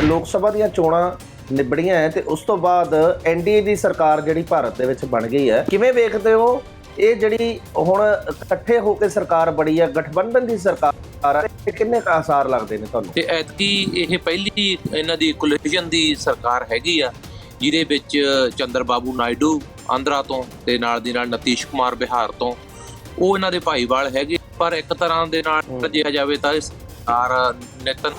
ਲੋਕ ਸਭਾ ਦੀਆਂ ਚੋਣਾਂ ਨਿਬੜੀਆਂ ਹੈ ਤੇ ਉਸ ਤੋਂ ਬਾਅਦ ਐਨਡੀਏ ਦੀ ਸਰਕਾਰ ਜਿਹੜੀ ਭਾਰਤ ਦੇ ਵਿੱਚ ਬਣ ਗਈ ਹੈ ਕਿਵੇਂ ਵੇਖਦੇ ਹੋ ਇਹ ਜਿਹੜੀ ਹੁਣ ਇਕੱਠੇ ਹੋ ਕੇ ਸਰਕਾਰ ਬੜੀ ਹੈ ਗਠਬੰਧਨ ਦੀ ਸਰਕਾਰ ਹੈ ਕਿੰਨੇ ਕੁ ਆਸਾਰ ਲੱਗਦੇ ਨੇ ਤੁਹਾਨੂੰ ਤੇ ਐਤਕੀ ਇਹ ਪਹਿਲੀ ਇਹਨਾਂ ਦੀ ਕੋਲੀਜਨ ਦੀ ਸਰਕਾਰ ਹੈਗੀ ਆ ਜਿਹਦੇ ਵਿੱਚ ਚੰਦਰ ਬਾਬੂ ਨਾਇਡੂ ਆਂਧਰਾ ਤੋਂ ਤੇ ਨਾਲ ਦੀ ਨਾਲ ਨਤੀਸ਼ ਕੁਮਾਰ ਬਿਹਾਰ ਤੋਂ ਉਹ ਇਹਨਾਂ ਦੇ ਭਾਈਵਾਲ ਹੈਗੇ ਪਰ ਇੱਕ ਤਰ੍ਹਾਂ ਦੇ ਨਾਲ ਜਿਹਾ ਜਾਵੇ ਤਾਂ ਇਹ ਸਰਕਾਰ ਨਿਤਨ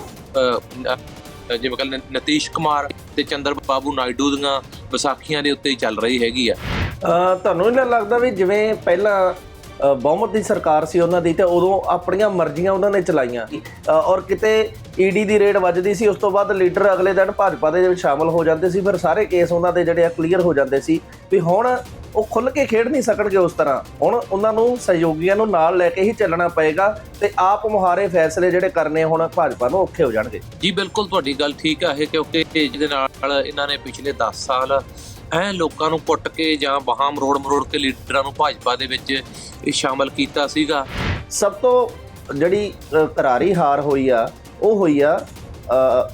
ਜਿਵੇਂ ਕਹਿੰਦੇ ਨਤੀਸ਼ ਕੁਮਾਰ ਤੇ ਚੰਦਰ ਬਾਬੂ ਨਾਇਡੂ ਦੀਆਂ ਵਿਸਾਖੀਆਂ ਦੇ ਉੱਤੇ ਹੀ ਚੱਲ ਰਹੀ ਹੈਗੀ ਆ। ਅਹ ਤੁਹਾਨੂੰ ਨਹੀਂ ਲੱਗਦਾ ਵੀ ਜਿਵੇਂ ਪਹਿਲਾਂ ਬਹੁਮਤ ਦੀ ਸਰਕਾਰ ਸੀ ਉਹਨਾਂ ਦੀ ਤੇ ਉਦੋਂ ਆਪਣੀਆਂ ਮਰਜ਼ੀਆਂ ਉਹਨਾਂ ਨੇ ਚਲਾਈਆਂ। ਔਰ ਕਿਤੇ ਈਡੀ ਦੀ ਰੇਡ ਵੱਜਦੀ ਸੀ, ਉਸ ਤੋਂ ਬਾਅਦ ਲੀਡਰ ਅਗਲੇ ਦਿਨ ਭਾਜਪਾ ਦੇ ਵਿੱਚ ਸ਼ਾਮਲ ਹੋ ਜਾਂਦੇ ਸੀ, ਫਿਰ ਸਾਰੇ ਕੇਸ ਉਹਨਾਂ ਦੇ ਜਿਹੜੇ ਆ ਕਲੀਅਰ ਹੋ ਜਾਂਦੇ ਸੀ ਵੀ ਹੁਣ ਉਹ ਖੁੱਲ ਕੇ ਖੇਡ ਨਹੀਂ ਸਕਣਗੇ ਉਸ ਤਰ੍ਹਾਂ। ਹੁਣ ਉਹਨਾਂ ਨੂੰ ਸਹਿਯੋਗੀਆਂ ਨੂੰ ਨਾਲ ਲੈ ਕੇ ਹੀ ਚੱਲਣਾ ਪਏਗਾ ਤੇ ਆਪ ਮੁਹਾਰੇ ਫੈਸਲੇ ਜਿਹੜੇ ਕਰਨੇ ਹੁਣ ਭਾਜਪਾ ਨੂੰ ਔਖੇ ਹੋ ਜਾਣਗੇ। ਜੀ, ਬਿਲਕੁਲ ਤੁਹਾਡੀ ਗੱਲ ਠੀਕ ਆ ਇਹ, ਕਿਉਂਕਿ ਜਿਹਦੇ ਨਾਲ ਇਹਨਾਂ ਨੇ ਪਿਛਲੇ 10 ਸਾਲ ਐ ਲੋਕਾਂ ਨੂੰ ਕੁੱਟ ਕੇ ਜਾਂ ਬਾਹਾਂ ਮਰੋੜ ਮਰੋੜ ਕੇ ਲੀਡਰਾਂ ਨੂੰ ਭਾਜਪਾ ਦੇ ਵਿੱਚ ਇਹ ਸ਼ਾਮਲ ਕੀਤਾ ਸੀਗਾ। ਸਭ ਤੋਂ ਜਿਹੜੀ ਕਰਾਰੀ ਹਾਰ ਹੋਈ ਆ, ਉਹ ਹੋਈ ਆ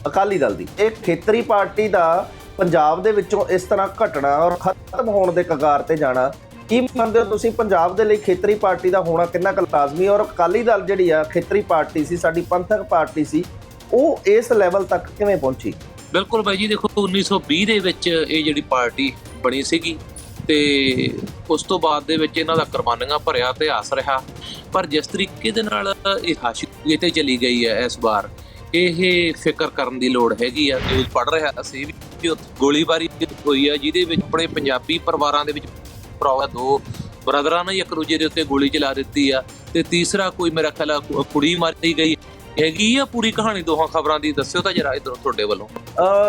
ਅਕਾਲੀ ਦਲ ਦੀ। ਇਹ ਖੇਤਰੀ ਪਾਰਟੀ ਦਾ ਪੰਜਾਬ ਦੇ ਵਿੱਚੋਂ ਇਸ ਤਰ੍ਹਾਂ ਘਟਣਾ ਔਰ ਖਤਮ ਹੋਣ ਦੇ ਕਗਾਰ ਤੇ ਜਾਣਾ, ਕੀ ਮੰਨਦੇ ਹੋ ਤੁਸੀਂ? ਪੰਜਾਬ ਦੇ ਲਈ ਖੇਤਰੀ ਪਾਰਟੀ ਦਾ ਹੋਣਾ ਕਿੰਨਾ ਕੁ ਲਾਜ਼ਮੀ? ਔਰ ਅਕਾਲੀ ਦਲ ਜਿਹੜੀ ਆ, ਖੇਤਰੀ ਪਾਰਟੀ ਸੀ, ਸਾਡੀ ਪੰਥਕ ਪਾਰਟੀ ਸੀ, ਉਹ ਇਸ ਲੈਵਲ ਤੱਕ ਕਿਵੇਂ ਪਹੁੰਚੀ? ਬਿਲਕੁਲ ਬਾਈ ਜੀ, ਦੇਖੋ 1920 ਦੇ ਵਿੱਚ ਇਹ ਜਿਹੜੀ ਪਾਰਟੀ ਬਣੀ ਸੀਗੀ ਤੇ ਉਸ ਤੋਂ ਬਾਅਦ ਦੇ ਵਿੱਚ ਇਹਨਾਂ ਦਾ ਕੁਰਬਾਨੀਆਂ ਭਰਿਆ, ਇਤਿਹਾਸ ਰਿਹਾ। ਪਰ ਜਿਸ ਤਰੀਕੇ ਦੇ ਨਾਲ ਇਹ ਹਾਸ਼ੀਏ ਤੇ ਚਲੀ ਗਈ ਹੈ ਇਸ ਵਾਰ, ਇਹ ਫਿਕਰ ਕਰਨ ਦੀ ਲੋੜ ਹੈਗੀ ਆ। ਨਿਊਜ਼ ਪੜ ਰਿਹਾ ਸੀ ਵੀ ਕਿ ਉੱਥੇ ਗੋਲੀਬਾਰੀ ਹੋਈ ਆ, ਜਿਹਦੇ ਵਿੱਚ ਆਪਣੇ ਪੰਜਾਬੀ ਪਰਿਵਾਰਾਂ ਦੇ ਵਿੱਚ ਭਰਾ ਦੋ ਬ੍ਰਦਰਾਂ ਨੇ ਇੱਕ ਦੂਜੇ ਦੇ ਉੱਤੇ ਗੋਲੀ ਚਲਾ ਦਿੱਤੀ ਆ ਤੇ ਤੀਸਰਾ ਕੋਈ ਮੇਰਾ ਖਿਆਲ ਆ ਕੁੜੀ ਮਾਰੀ ਗਈ ਹੈਗੀ ਆ ਪੂਰੀ ਕਹਾਣੀ ਦੋਹਾਂ ਖਬਰਾਂ ਦੀ? ਦੱਸਿਓ ਤਾਂ ਜਰਾ ਇਧਰੋਂ ਤੁਹਾਡੇ ਵੱਲੋਂ।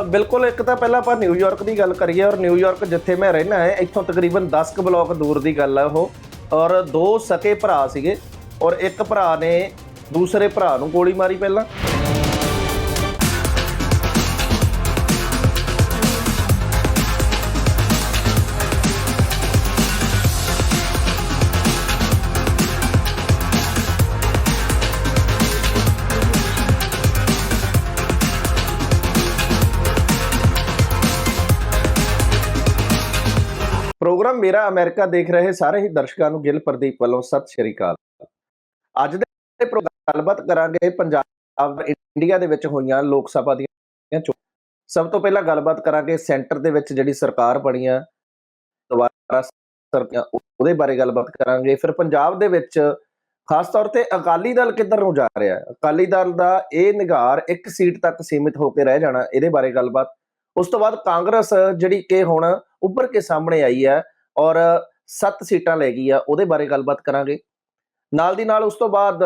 ਬਿਲਕੁਲ, ਇੱਕ ਤਾਂ ਪਹਿਲਾਂ ਆਪਾਂ ਨਿਊਯਾਰਕ ਦੀ ਗੱਲ ਕਰੀਏ ਔਰ ਨਿਊਯਾਰਕ ਜਿੱਥੇ ਮੈਂ ਰਹਿਣਾ ਹੈ, ਇੱਥੋਂ ਤਕਰੀਬਨ 10 ਕੁ ਬਲਾਕ ਦੂਰ ਦੀ ਗੱਲ ਹੈ ਉਹ। ਔਰ ਦੋ ਸਕੇ ਭਰਾ ਸੀਗੇ ਔਰ ਇੱਕ ਭਰਾ ਨੇ ਦੂਸਰੇ ਭਰਾ ਨੂੰ ਗੋਲੀ ਮਾਰੀ ਪਹਿਲਾਂ। ਪ੍ਰੋਗਰਾਮ ਮੇਰਾ ਅਮਰੀਕਾ ਦੇਖ ਰਹੇ ਸਾਰੇ ਹੀ ਦਰਸ਼ਕਾਂ ਨੂੰ ਗਿੱਲ ਪ੍ਰਦੀਪ ਵੱਲੋਂ ਸਤਿ ਸ਼੍ਰੀ ਅਕਾਲ। ਅੱਜ ਦੇ ਪ੍ਰੋਗਰਾਮ ਗੱਲਬਾਤ ਕਰਾਂਗੇ ਪੰਜਾਬ ਇੰਡੀਆ ਦੇ ਵਿੱਚ ਹੋਈਆਂ ਲੋਕ ਸਭਾ ਦੀਆਂ ਸਭ ਤੋਂ ਪਹਿਲਾਂ ਗੱਲਬਾਤ ਕਰਾਂਗੇ ਸੈਂਟਰ ਦੇ ਵਿੱਚ ਜਿਹੜੀ ਸਰਕਾਰ ਬਣੀ ਆ, ਦੁਬਾਰਾ ਸਰਕਾਰ ਉਹਦੇ ਬਾਰੇ ਗੱਲਬਾਤ ਕਰਾਂਗੇ। ਫਿਰ ਪੰਜਾਬ ਦੇ ਵਿੱਚ ਖਾਸ ਤੌਰ ਤੇ ਅਕਾਲੀ ਦਲ ਕਿੱਧਰ ਨੂੰ ਜਾ ਰਿਹਾ? ਹੈ ਅਕਾਲੀ ਦਲ ਦਾ ਇਹ ਨਿਗਾਰ ਇੱਕ ਸੀਟ ਤੱਕ ਸੀਮਿਤ ਹੋ ਕੇ ਰਹਿ ਜਾਣਾ, ਇਹਦੇ ਬਾਰੇ ਗੱਲਬਾਤ। ਉਸ ਤੋਂ ਬਾਅਦ ਕਾਂਗਰਸ ਜਿਹੜੀ ਕਿ ਹੁਣ ਉੱਭਰ ਕੇ ਸਾਹਮਣੇ ਆਈ ਹੈ ਔਰ 7 ਸੀਟਾਂ ਲੈ ਗਈ ਆ ਉਹਦੇ ਬਾਰੇ ਗੱਲਬਾਤ ਕਰਾਂਗੇ। ਨਾਲ ਦੀ ਨਾਲ ਉਸ ਤੋਂ ਬਾਅਦ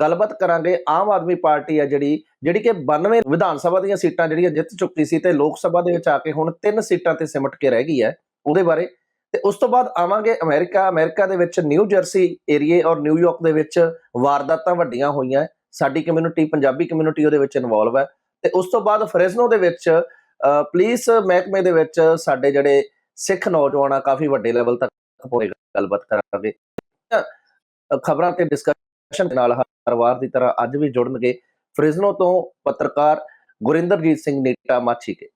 ਗੱਲਬਾਤ ਕਰਾਂਗੇ ਆਮ ਆਦਮੀ ਪਾਰਟੀ ਆ ਜਿਹੜੀ ਜਿਹੜੀ ਕਿ 92 ਵਿਧਾਨ ਸਭਾ ਦੀਆਂ ਸੀਟਾਂ ਜਿਹੜੀਆਂ ਜਿੱਤ ਚੁੱਕੀ ਸੀ ਤੇ ਲੋਕ ਸਭਾ ਦੇ ਵਿੱਚ ਆ ਕੇ ਹੁਣ ਤਿੰਨ ਸੀਟਾਂ ਤੇ ਸਿਮਟ ਕੇ ਰਹਿ ਗਈ ਹੈ ਉਹਦੇ ਬਾਰੇ। ਤੇ ਉਸ ਤੋਂ ਬਾਅਦ ਆਵਾਂਗੇ ਅਮਰੀਕਾ ਅਮਰੀਕਾ ਦੇ ਵਿੱਚ ਨਿਊ ਜਰਸੀ ਏਰੀਏ ਔਰ ਨਿਊਯਾਰਕ ਦੇ ਵਿੱਚ ਵਾਰਦਾਤਾਂ ਵੱਡੀਆਂ ਹੋਈਆਂ। ਸਾਡੀ ਕਮਿਊਨਿਟੀ ਪੰਜਾਬੀ ਕਮਿਊਨਿਟੀ ਉਹਦੇ ਵਿੱਚ ਇਨਵੋਲਵ ਹੈ। ਤੇ ਉਸ ਤੋਂ ਬਾਅਦ ਫਰੈਜ਼ਨੋ ਦੇ ਵਿੱਚ ਅ, ਪੁਲਿਸ ਮਹਿਕਮੇ ਦੇ ਵਿੱਚ ਸਾਡੇ ਜਿਹੜੇ ਸਿੱਖ ਨੌਜਵਾਨ ਕਾਫੀ ਵੱਡੇ ਲੈਵਲ ਤੱਕ ਪਹੁੰਚੇ ਗੱਲਬਾਤ ਕਰਾਂਗੇ ਖਬਰਾਂ ਤੇ ਡਿਸਕਸ਼ਨ ਨਾਲ ਹਰ ਵਾਰ ਦੀ ਤਰ੍ਹਾਂ ਅੱਜ ਵੀ ਜੁੜਨਗੇ ਫ੍ਰਿਜ਼ਨੋ ਤੋਂ ਪੱਤਰਕਾਰ ਗੁਰਿੰਦਰਜੀਤ ਸਿੰਘ ਨੀਟਾ ਮਾਛੀ ਕੇ।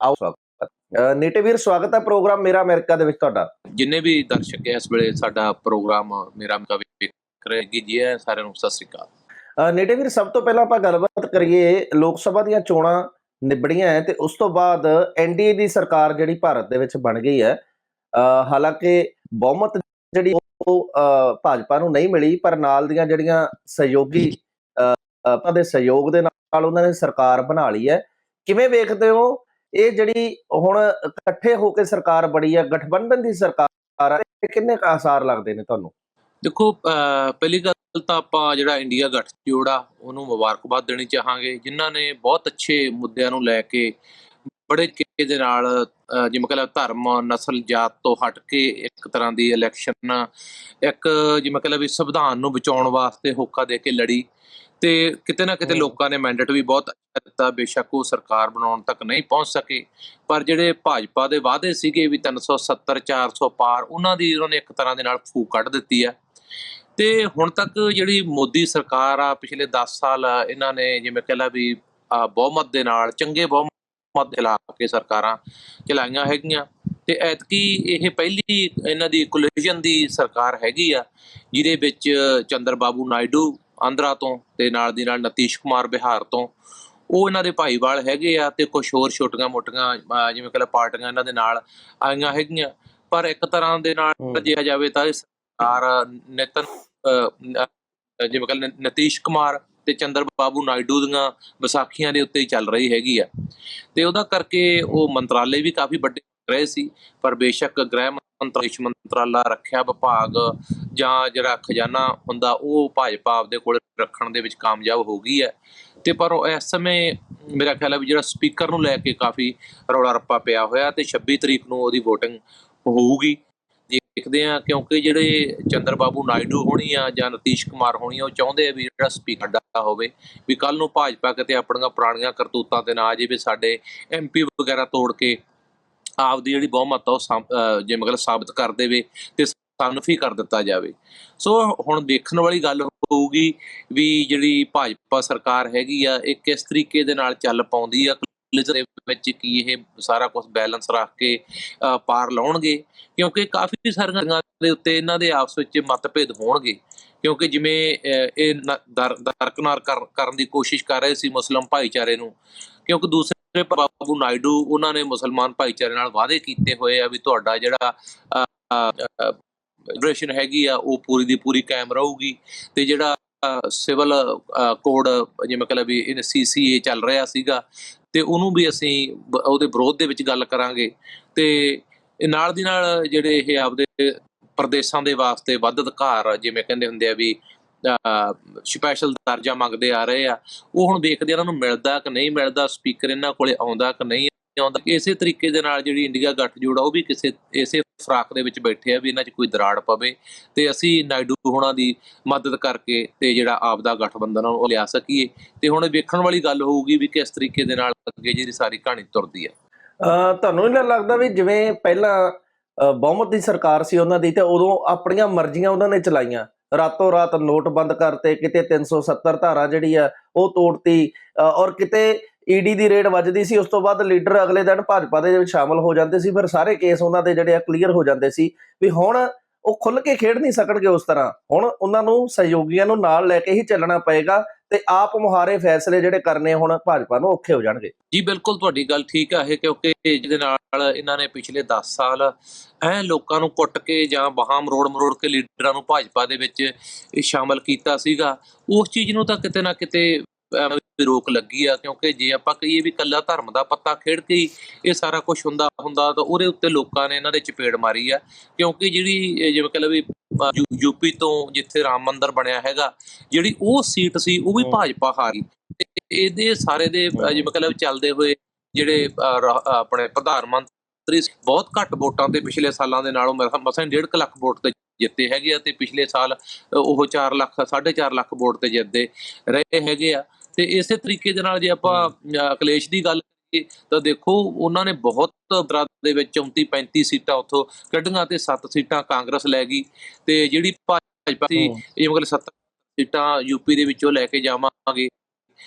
ਆਓ ਸਵਾਗਤ। ਨੀਟੇ ਵੀਰ ਸਵਾਗਤ ਹੈ ਪ੍ਰੋਗਰਾਮ ਮੇਰਾ ਅਮਰੀਕਾ ਦੇ ਵਿੱਚ ਤੁਹਾਡਾ। ਜਿੰਨੇ ਵੀ ਦਰਸ਼ਕ ਇਸ ਵੇਲੇ ਸਾਡਾ ਪ੍ਰੋਗਰਾਮ ਮੇਰਾ ਮਕਾ ਵੇਖ ਰਹੇ ਜੀ ਸਾਰਿਆਂ ਨੂੰ ਸਤਿ ਸ੍ਰੀ ਅਕਾਲ। ਨੀਟੇ ਵੀਰ ਸਭ ਤੋਂ ਪਹਿਲਾਂ ਆਪਾਂ ਗੱਲਬਾਤ ਕਰੀਏ ਲੋਕ ਸਭਾ ਦੀਆਂ ਚੋਣਾਂ ਨਿਬੜੀਆਂ ਹੈ ਤੇ ਉਸ ਤੋਂ ਬਾਅਦ ਐਨਡੀਏ ਦੀ ਸਰਕਾਰ ਜਿਹੜੀ ਭਾਰਤ ਦੇ ਵਿੱਚ ਬਣ ਗਈ ਹੈ ਹਾਲਾਂਕਿ ਬਹੁਮਤ ਜਿਹੜੀ ਉਹ ਭਾਜਪਾ ਨੂੰ ਨਹੀਂ ਮਿਲੀ ਪਰ ਨਾਲ ਦੀਆਂ ਜਿਹੜੀਆਂ ਸਹਿਯੋਗੀ ਅ, ਆਪਾਂ ਦੇ ਸਹਿਯੋਗ ਦੇ ਨਾਲ ਉਹਨਾਂ ਨੇ ਸਰਕਾਰ ਬਣਾ ਲਈ ਹੈ। ਕਿਵੇਂ ਵੇਖਦੇ ਹੋ? ਇਹ ਜਿਹੜੀ ਹੁਣ ਇਕੱਠੇ ਹੋ ਕੇ ਸਰਕਾਰ ਬੜੀ ਹੈ ਗਠਬੰਧਨ ਦੀ ਸਰਕਾਰ ਹੈ ਕਿੰਨੇ ਕੁ ਆਸਾਰ ਲੱਗਦੇ ਨੇ ਤੁਹਾਨੂੰ? ਦੇਖੋ ਪਹਿਲੀ ਗੱਲ ਤਾਂ ਆਪਾਂ ਜਿਹੜਾ ਇੰਡੀਆ ਗੱਠਜੋੜ ਆ ਉਹਨੂੰ ਮੁਬਾਰਕਬਾਦ ਦੇਣੀ ਚਾਹਾਂਗੇ ਜਿਨ੍ਹਾਂ ਨੇ ਬਹੁਤ ਅੱਛੇ ਮੁੱਦਿਆਂ ਨੂੰ ਲੈ ਕੇ ਬੜੇ ਤਰੀਕੇ ਦੇ ਨਾਲ ਜਿਵੇਂ ਕਹਿੰਦਾ ਧਰਮ ਨਸਲ ਜਾਤ ਤੋਂ ਹਟ ਕੇ ਇੱਕ ਤਰ੍ਹਾਂ ਦੀ ਇਲੈਕਸ਼ਨ ਇੱਕ ਜਿਵੇਂ ਕਹਿੰਦਾ ਵੀ ਸੰਵਿਧਾਨ ਨੂੰ ਬਚਾਉਣ ਵਾਸਤੇ ਹੋਕਾ ਦੇ ਕੇ ਲੜੀ। ਤੇ ਕਿਤੇ ਨਾ ਕਿਤੇ। ਲੋਕਾਂ ਨੇ ਮੈਂਡੇਟ ਵੀ ਬਹੁਤ ਦਿੱਤਾ ਬੇਸ਼ੱਕ ਉਹ ਸਰਕਾਰ ਬਣਾਉਣ ਤੱਕ ਨਹੀਂ ਪਹੁੰਚ ਸਕੇ। ਪਰ ਜਿਹੜੇ ਭਾਜਪਾ ਦੇ ਵਾਅਦੇ ਸੀਗੇ ਵੀ 370 400 ਪਾਰ ਉਹਨਾਂ ਦੀ ਉਹਨਾਂ ਨੇ ਇੱਕ ਤਰ੍ਹਾਂ ਦੇ ਨਾਲ ਫੂਕ ਕੱਢ ਦਿੱਤੀ ਆ ਤੇ ਹੁਣ ਤੱਕ ਜਿਹੜੀ ਮੋਦੀ ਸਰਕਾਰ ਆ ਪਿਛਲੇ 10 ਸਾਲ ਇਹਨਾਂ ਨੇ ਜਿਵੇਂ ਕਹਿ ਲਾ ਵੀ ਬਹੁਮਤ ਦੇ ਨਾਲ ਚੰਗੇ ਬਹੁਮਤ ਬਹੁਮਤ ਲਾ ਕੇ ਸਰਕਾਰਾਂ ਚਲਾਈਆਂ ਹੈਗੀਆਂ ਤੇ ਐਤਕੀ ਇਹ ਪਹਿਲੀ ਇਹਨਾਂ ਦੀ ਕੋਲੀਜਨ ਦੀ ਸਰਕਾਰ ਹੈਗੀ ਆ ਜਿਹਦੇ ਵਿੱਚ ਚੰਦਰ ਬਾਬੂ ਨਾਇਡੂ ਆਂਧਰਾ ਤੋਂ ਤੇ ਨਾਲ ਦੀ ਨਾਲ ਨਤੀਸ਼ ਕੁਮਾਰ ਬਿਹਾਰ ਤੋਂ ਉਹ ਇਹਨਾਂ ਦੇ ਭਾਈਵਾਲ ਹੈਗੇ ਆ ਤੇ ਕੁਝ ਹੋਰ ਛੋਟੀਆਂ ਮੋਟੀਆਂ ਜਿਵੇਂ ਕਹਿੰਦਾ ਪਾਰਟੀਆਂ ਇਹਨਾਂ ਦੇ ਨਾਲ ਆਈਆਂ ਹੈਗੀਆਂ ਪਰ ਇੱਕ ਤਰ੍ਹਾਂ ਦੇ ਨਾਲ। ਜਿਹਾ ਜਾਵੇ ਤਾਂ ਇਹ ਸਰਕਾਰ, ਨਿਤਨ ਜਿਵੇਂ ਕੱਲ ਨਤੀਸ਼ ਕੁਮਾਰ ਤੇ ਚੰਦਰ ਬਾਬੂ ਨਾਇਡੂ ਦੀਆਂ ਵਿਸਾਖੀਆਂ ਦੇ ਉੱਤੇ ਹੀ ਚੱਲ ਰਹੀ ਹੈਗੀ ਆ। ਤੇ ਉਹਦਾ ਕਰਕੇ ਉਹ ਮੰਤਰਾਲੇ ਵੀ ਕਾਫੀ ਵੱਡੇ ਰਹੇ ਸੀ, ਪਰ ਬੇਸ਼ੱਕ ਗ੍ਰਹਿ ਮੰਤਰਾਲਾ ਮੰਤਰਾਲਾ, ਰੱਖਿਆ ਵਿਭਾਗ ਜਾਂ ਜਿਹੜਾ ਖਜ਼ਾਨਾ ਹੁੰਦਾ, ਉਹ ਭਾਜਪਾ ਆਪਦੇ ਕੋਲ ਰੱਖਣ ਦੇ ਵਿੱਚ ਕਾਮਯਾਬ ਹੋ ਗਈ ਹੈ। ਤੇ ਪਰ ਉਹ ਇਸ ਸਮੇਂ ਮੇਰਾ ਖਿਆਲ ਹੈ ਵੀ ਜਿਹੜਾ ਸਪੀਕਰ ਨੂੰ ਲੈ ਕੇ ਕਾਫੀ ਰੌਲਾ ਰੱਪਾ ਪਿਆ ਹੋਇਆ ਤੇ 26 ਤਰੀਕ ਨੂੰ ਉਹਦੀ VOTING ਹੋਊਗੀ। ਦੇਖਦੇ ਆ ਕਿਉਂਕਿ ਜਿਹੜੇ ਚੰਦਰ ਬਾਬੂ ਨਾਇਡੂ ਹੋਣੀ ਆ ਜਾਂ ਨਤੀਸ਼ ਕੁਮਾਰ ਹੋਣੀ ਆ, ਉਹ ਚਾਹੁੰਦੇ ਆ ਵੀ ਜਿਹੜਾ ਸਪੀਕਰ ਦਾ ਹੋਵੇ, ਵੀ ਕੱਲ ਨੂੰ ਭਾਜਪਾ ਕਿਤੇ ਆਪਣੀਆਂ ਪੁਰਾਣੀਆਂ ਕਰਤੂਤਾਂ ਤੇ ਨਾ ਆ ਜਾਵੇ, ਸਾਡੇ ਐਮਪੀ ਵਗੈਰਾ ਤੋੜ ਕੇ ਆਪਦੀ ਜਿਹੜੀ ਬਹੁਮਤ ਆ ਉਹ ਸਾਂਭ- ਅਹ ਜੇ ਮਤਲਬ ਸਾਬਤ ਕਰ ਦੇਵੇ ਤੇ ਸਨਫੀ ਕਰ ਦਿੱਤਾ ਜਾਵੇ। ਸੋ ਹੁਣ ਦੇਖਣ ਵਾਲੀ ਗੱਲ ਹੋਊਗੀ ਵੀ ਜਿਹੜੀ ਭਾਜਪਾ ਸਰਕਾਰ ਹੈਗੀ ਆ, ਇਹ ਕਿਸ ਤਰੀਕੇ ਦੇ ਨਾਲ ਚੱਲ ਪਾਉਂਦੀ ਆ ਕਾਲਜ ਦੇ ਵਿੱਚ ਕੀ ਇਹ ਸਾਰਾ ਕੁਝ ਬੈਲੈਂਸ ਰੱਖ ਕੇ ਪਾਰ ਲਾਉਣਗੇ, ਕਿਉਂਕਿ ਕਾਫੀ ਸਾਰੀਆਂ ਗੱਲਾਂ ਦੇ ਉੱਤੇ ਇਹਨਾਂ ਦੇ ਆਪਸ ਵਿੱਚ ਮਤਭੇਦ ਹੋਣਗੇ। ਕਿਉਂਕਿ ਜਿਵੇਂ ਇਹ ਦਰਕਨਾਰ ਕਰਨ ਦੀ ਕੋਸ਼ਿਸ਼ ਕਰ ਰਹੇ ਸੀ ਮੁਸਲਮ ਭਾਈਚਾਰੇ ਨੂੰ, ਕਿਉਂਕਿ ਦੂਸਰੇ ਬਾਬੂ ਨਾਇਡੂ, ਉਹਨਾਂ ਨੇ ਮੁਸਲਮਾਨ ਭਾਈਚਾਰੇ ਨਾਲ ਵਾਅਦੇ ਕੀਤੇ ਹੋਏ ਆ ਵੀ ਤੁਹਾਡਾ ਜਿਹੜਾ ਜਨਰੇਸ਼ਨ ਹੈਗੀ ਆ, ਉਹ ਪੂਰੀ ਦੀ ਪੂਰੀ ਕਾਇਮ ਰਹੂਗੀ ਤੇ ਜਿਹੜਾ ਸਿਵਲ ਕੋਡ ਜਿਵੇਂ ਕਹਿੰਦਾ ਵੀ ਇਹ ਸੀਸੀਏ ਚੱਲ ਰਿਹਾ ਸੀਗਾ ਤੇ ਉਹਨੂੰ ਵੀ ਅਸੀਂ ਉਹਦੇ ਵਿਰੋਧ ਦੇ ਵਿੱਚ ਗੱਲ ਕਰਾਂਗੇ ਤੇ ਨਾਲ ਦੀ ਨਾਲ ਜਿਹੜੇ ਇਹ ਆਪਦੇ ਪ੍ਰਦੇਸ਼ਾਂ ਦੇ ਵਾਸਤੇ ਵੱਧ ਅਧਿਕਾਰ ਜਿਵੇਂ ਕਹਿੰਦੇ ਹੁੰਦੇ ਆ ਵੀ ਸਪੈਸ਼ਲ ਦਰਜਾ ਮੰਗਦੇ ਆ ਰਹੇ ਆ, ਉਹ ਹੁਣ ਵੇਖਦੇ ਇਹਨਾਂ ਨੂੰ ਮਿਲਦਾ ਕਿ ਨਹੀਂ ਮਿਲਦਾ ਸਪੀਕਰ ਇਹਨਾਂ ਕੋਲੇ ਆਉਂਦਾ ਕਿ ਨਹੀਂ ਆਉਂਦਾ ਇਸੇ ਤਰੀਕੇ ਦੇ ਨਾਲ ਜਿਹੜੀ ਇੰਡੀਆ ਗੱਠਜੋੜ ਆ, ਉਹ ਵੀ ਕਿਸੇ ਇਸੇ ਫਰਾਕ ਦੇ ਵਿੱਚ ਬੈਠੇ ਆ ਵੀ ਇਹਨਾਂ 'ਚ ਕੋਈ ਦਰਾੜ ਪਵੇ ਤੇ ਅਸੀਂ ਨਾਇਡੂ ਹੋਣਾ ਦੀ ਮਦਦ ਕਰਕੇ ਤੇ ਜਿਹੜਾ ਆਪ ਦਾ ਗਠਬੰਧਨ ਉਹ ਲਿਆ ਸਕੀਏ। ਤੇ ਹੁਣ ਵੇਖਣ ਵਾਲੀ ਗੱਲ ਹੋਊਗੀ ਵੀ ਕਿਸ ਤਰੀਕੇ ਦੇ ਨਾਲ ਅੱਗੇ ਜਿਹੜੀ ਸਾਰੀ ਕਹਾਣੀ ਤੁਰਦੀ ਹੈ ਅਹ ਤੁਹਾਨੂੰ ਨਹੀਂ ਲੱਗਦਾ ਵੀ ਜਿਵੇਂ ਪਹਿਲਾਂ ਬਹੁਮਤ ਦੀ ਸਰਕਾਰ ਸੀ ਉਹਨਾਂ ਦੀ ਤੇ ਉਦੋਂ ਆਪਣੀਆਂ ਮਰਜ਼ੀਆਂ ਉਹਨਾਂ ਨੇ ਚਲਾਈਆਂ। ਰਾਤੋਂ ਰਾਤ ਨੋਟ ਬੰਦ ਕਰਤੇ, ਕਿਤੇ 370 ਧਾਰਾ ਜਿਹੜੀ ਆ, ਉਹ ਤੋੜਤੀ। ਔਰ ਕਿਤੇ ਈਡੀ ਦੀ ਰੇਡ ਵੱਜਦੀ ਸੀ, ਉਸ ਤੋਂ ਬਾਅਦ ਲੀਡਰ ਅਗਲੇ ਦਿਨ ਭਾਜਪਾ ਦੇ ਵਿੱਚ ਸ਼ਾਮਲ ਹੋ ਜਾਂਦੇ ਸੀ, ਫਿਰ ਸਾਰੇ ਕੇਸ ਉਹਨਾਂ ਦੇ ਜਿਹੜੇ ਆ ਕਲੀਅਰ ਹੋ ਜਾਂਦੇ ਸੀ ਵੀ ਹੁਣ ਉਹ ਖੁੱਲ ਕੇ ਖੇਡ ਨਹੀਂ ਸਕਣਗੇ ਉਸ ਤਰ੍ਹਾਂ। ਹੁਣ ਉਹਨਾਂ ਨੂੰ ਸਹਿਯੋਗੀਆਂ ਨੂੰ ਨਾਲ ਲੈ ਕੇ ਹੀ ਚੱਲਣਾ ਪਏਗਾ ਤੇ ਆਪ ਮੁਹਾਰੇ ਫੈਸਲੇ ਜਿਹੜੇ ਕਰਨੇ ਹੁਣ ਭਾਜਪਾ ਨੂੰ ਔਖੇ ਹੋ ਜਾਣਗੇ। ਜੀ, ਬਿਲਕੁਲ ਤੁਹਾਡੀ ਗੱਲ ਠੀਕ ਆ, ਇਹ ਕਿਉਂਕਿ ਜਿਹਦੇ ਨਾਲ ਇਹਨਾਂ ਨੇ ਪਿਛਲੇ 10 ਸਾਲ ਐ ਲੋਕਾਂ ਨੂੰ ਕੁੱਟ ਕੇ ਜਾਂ ਬਾਹਾਂ ਮਰੋੜ ਮਰੋੜ ਕੇ ਲੀਡਰਾਂ ਨੂੰ ਭਾਜਪਾ ਦੇ ਵਿੱਚ ਇਹ ਸ਼ਾਮਲ ਕੀਤਾ ਸੀਗਾ। ਉਸ ਚੀਜ਼ ਨੂੰ ਤਾਂ ਕਿਤੇ ਨਾ ਕਿਤੇ ਵੀ ਰੋਕ ਲੱਗੀ ਆ ਕਿਉਂਕਿ ਜੇ ਆਪਾਂ ਕਹੀਏ ਵੀ ਕੱਲਾ ਧਰਮ ਦਾ ਪੱਤਾ ਖੇਡ ਕੇ ਹੀ ਇਹ ਸਾਰਾ ਕੁਝ ਹੁੰਦਾ ਹੁੰਦਾ ਤਾਂ ਉਹਦੇ ਉੱਤੇ ਲੋਕਾਂ ਨੇ ਇਹਨਾਂ ਦੇ ਚਪੇੜ ਮਾਰੀ ਆ ਕਿਉਂਕਿ ਜਿਹੜੀ ਜਿਵੇਂ ਕਹ ਲਓ ਵੀ ਯੂਪੀ ਤੋਂ ਜਿੱਥੇ ਰਾਮ ਮੰਦਿਰ ਬਣਿਆ ਹੈਗਾ ਜਿਹੜੀ ਉਹ ਸੀਟ ਸੀ ਉਹ ਵੀ। ਭਾਜਪਾ ਹਾਰੀ ਤੇ ਇਹਦੇ ਸਾਰੇ ਦੇ। ਜਿਵੇਂ ਕਹ ਲਓ ਚੱਲਦੇ ਹੋਏ ਜਿਹੜੇ ਆਪਣੇ ਪ੍ਰਧਾਨ ਮੰਤਰੀ ਸੀ, ਬਹੁਤ ਘੱਟ ਵੋਟਾਂ ਤੇ ਪਿਛਲੇ ਸਾਲਾਂ ਦੇ ਨਾਲੋਂ ਮਸਾਂ 1.5 ਲੱਖ ਵੋਟ ਤੇ ਜਿੱਤੇ ਹੈਗੇ ਆ ਤੇ ਪਿਛਲੇ ਸਾਲ ਉਹ 4 ਲੱਖ 4.5 ਲੱਖ ਵੋਟ ਤੇ ਜਿੱਤਦੇ ਰਹੇ ਹੈਗੇ ਆ ਤੇ ਇਸੇ ਤਰੀਕੇ ਦੇ ਨਾਲ ਜੇ ਆਪਾਂ ਅਹ, ਅਖਿਲੇਸ਼ ਦੀ ਗੱਲ ਕਰੀਏ ਤਾਂ ਦੇਖੋ ਉਹਨਾਂ ਨੇ ਬਹੁਤ ਬਰਾਦ ਦੇ ਵਿੱਚ 34 35 ਸੀਟਾਂ ਉੱਥੋਂ ਕੱਢੀਆਂ ਤੇ 7 ਸੀਟਾਂ ਕਾਂਗਰਸ ਲੈ ਗਈ ਤੇ ਜਿਹੜੀ ਭਾਜਪਾ ਸੀ। ਇਹ ਮਤਲਬ 70 ਸੀਟਾਂ ਯੂਪੀ ਦੇ ਵਿੱਚੋਂ ਲੈ ਕੇ ਜਾਵਾਂਗੇ।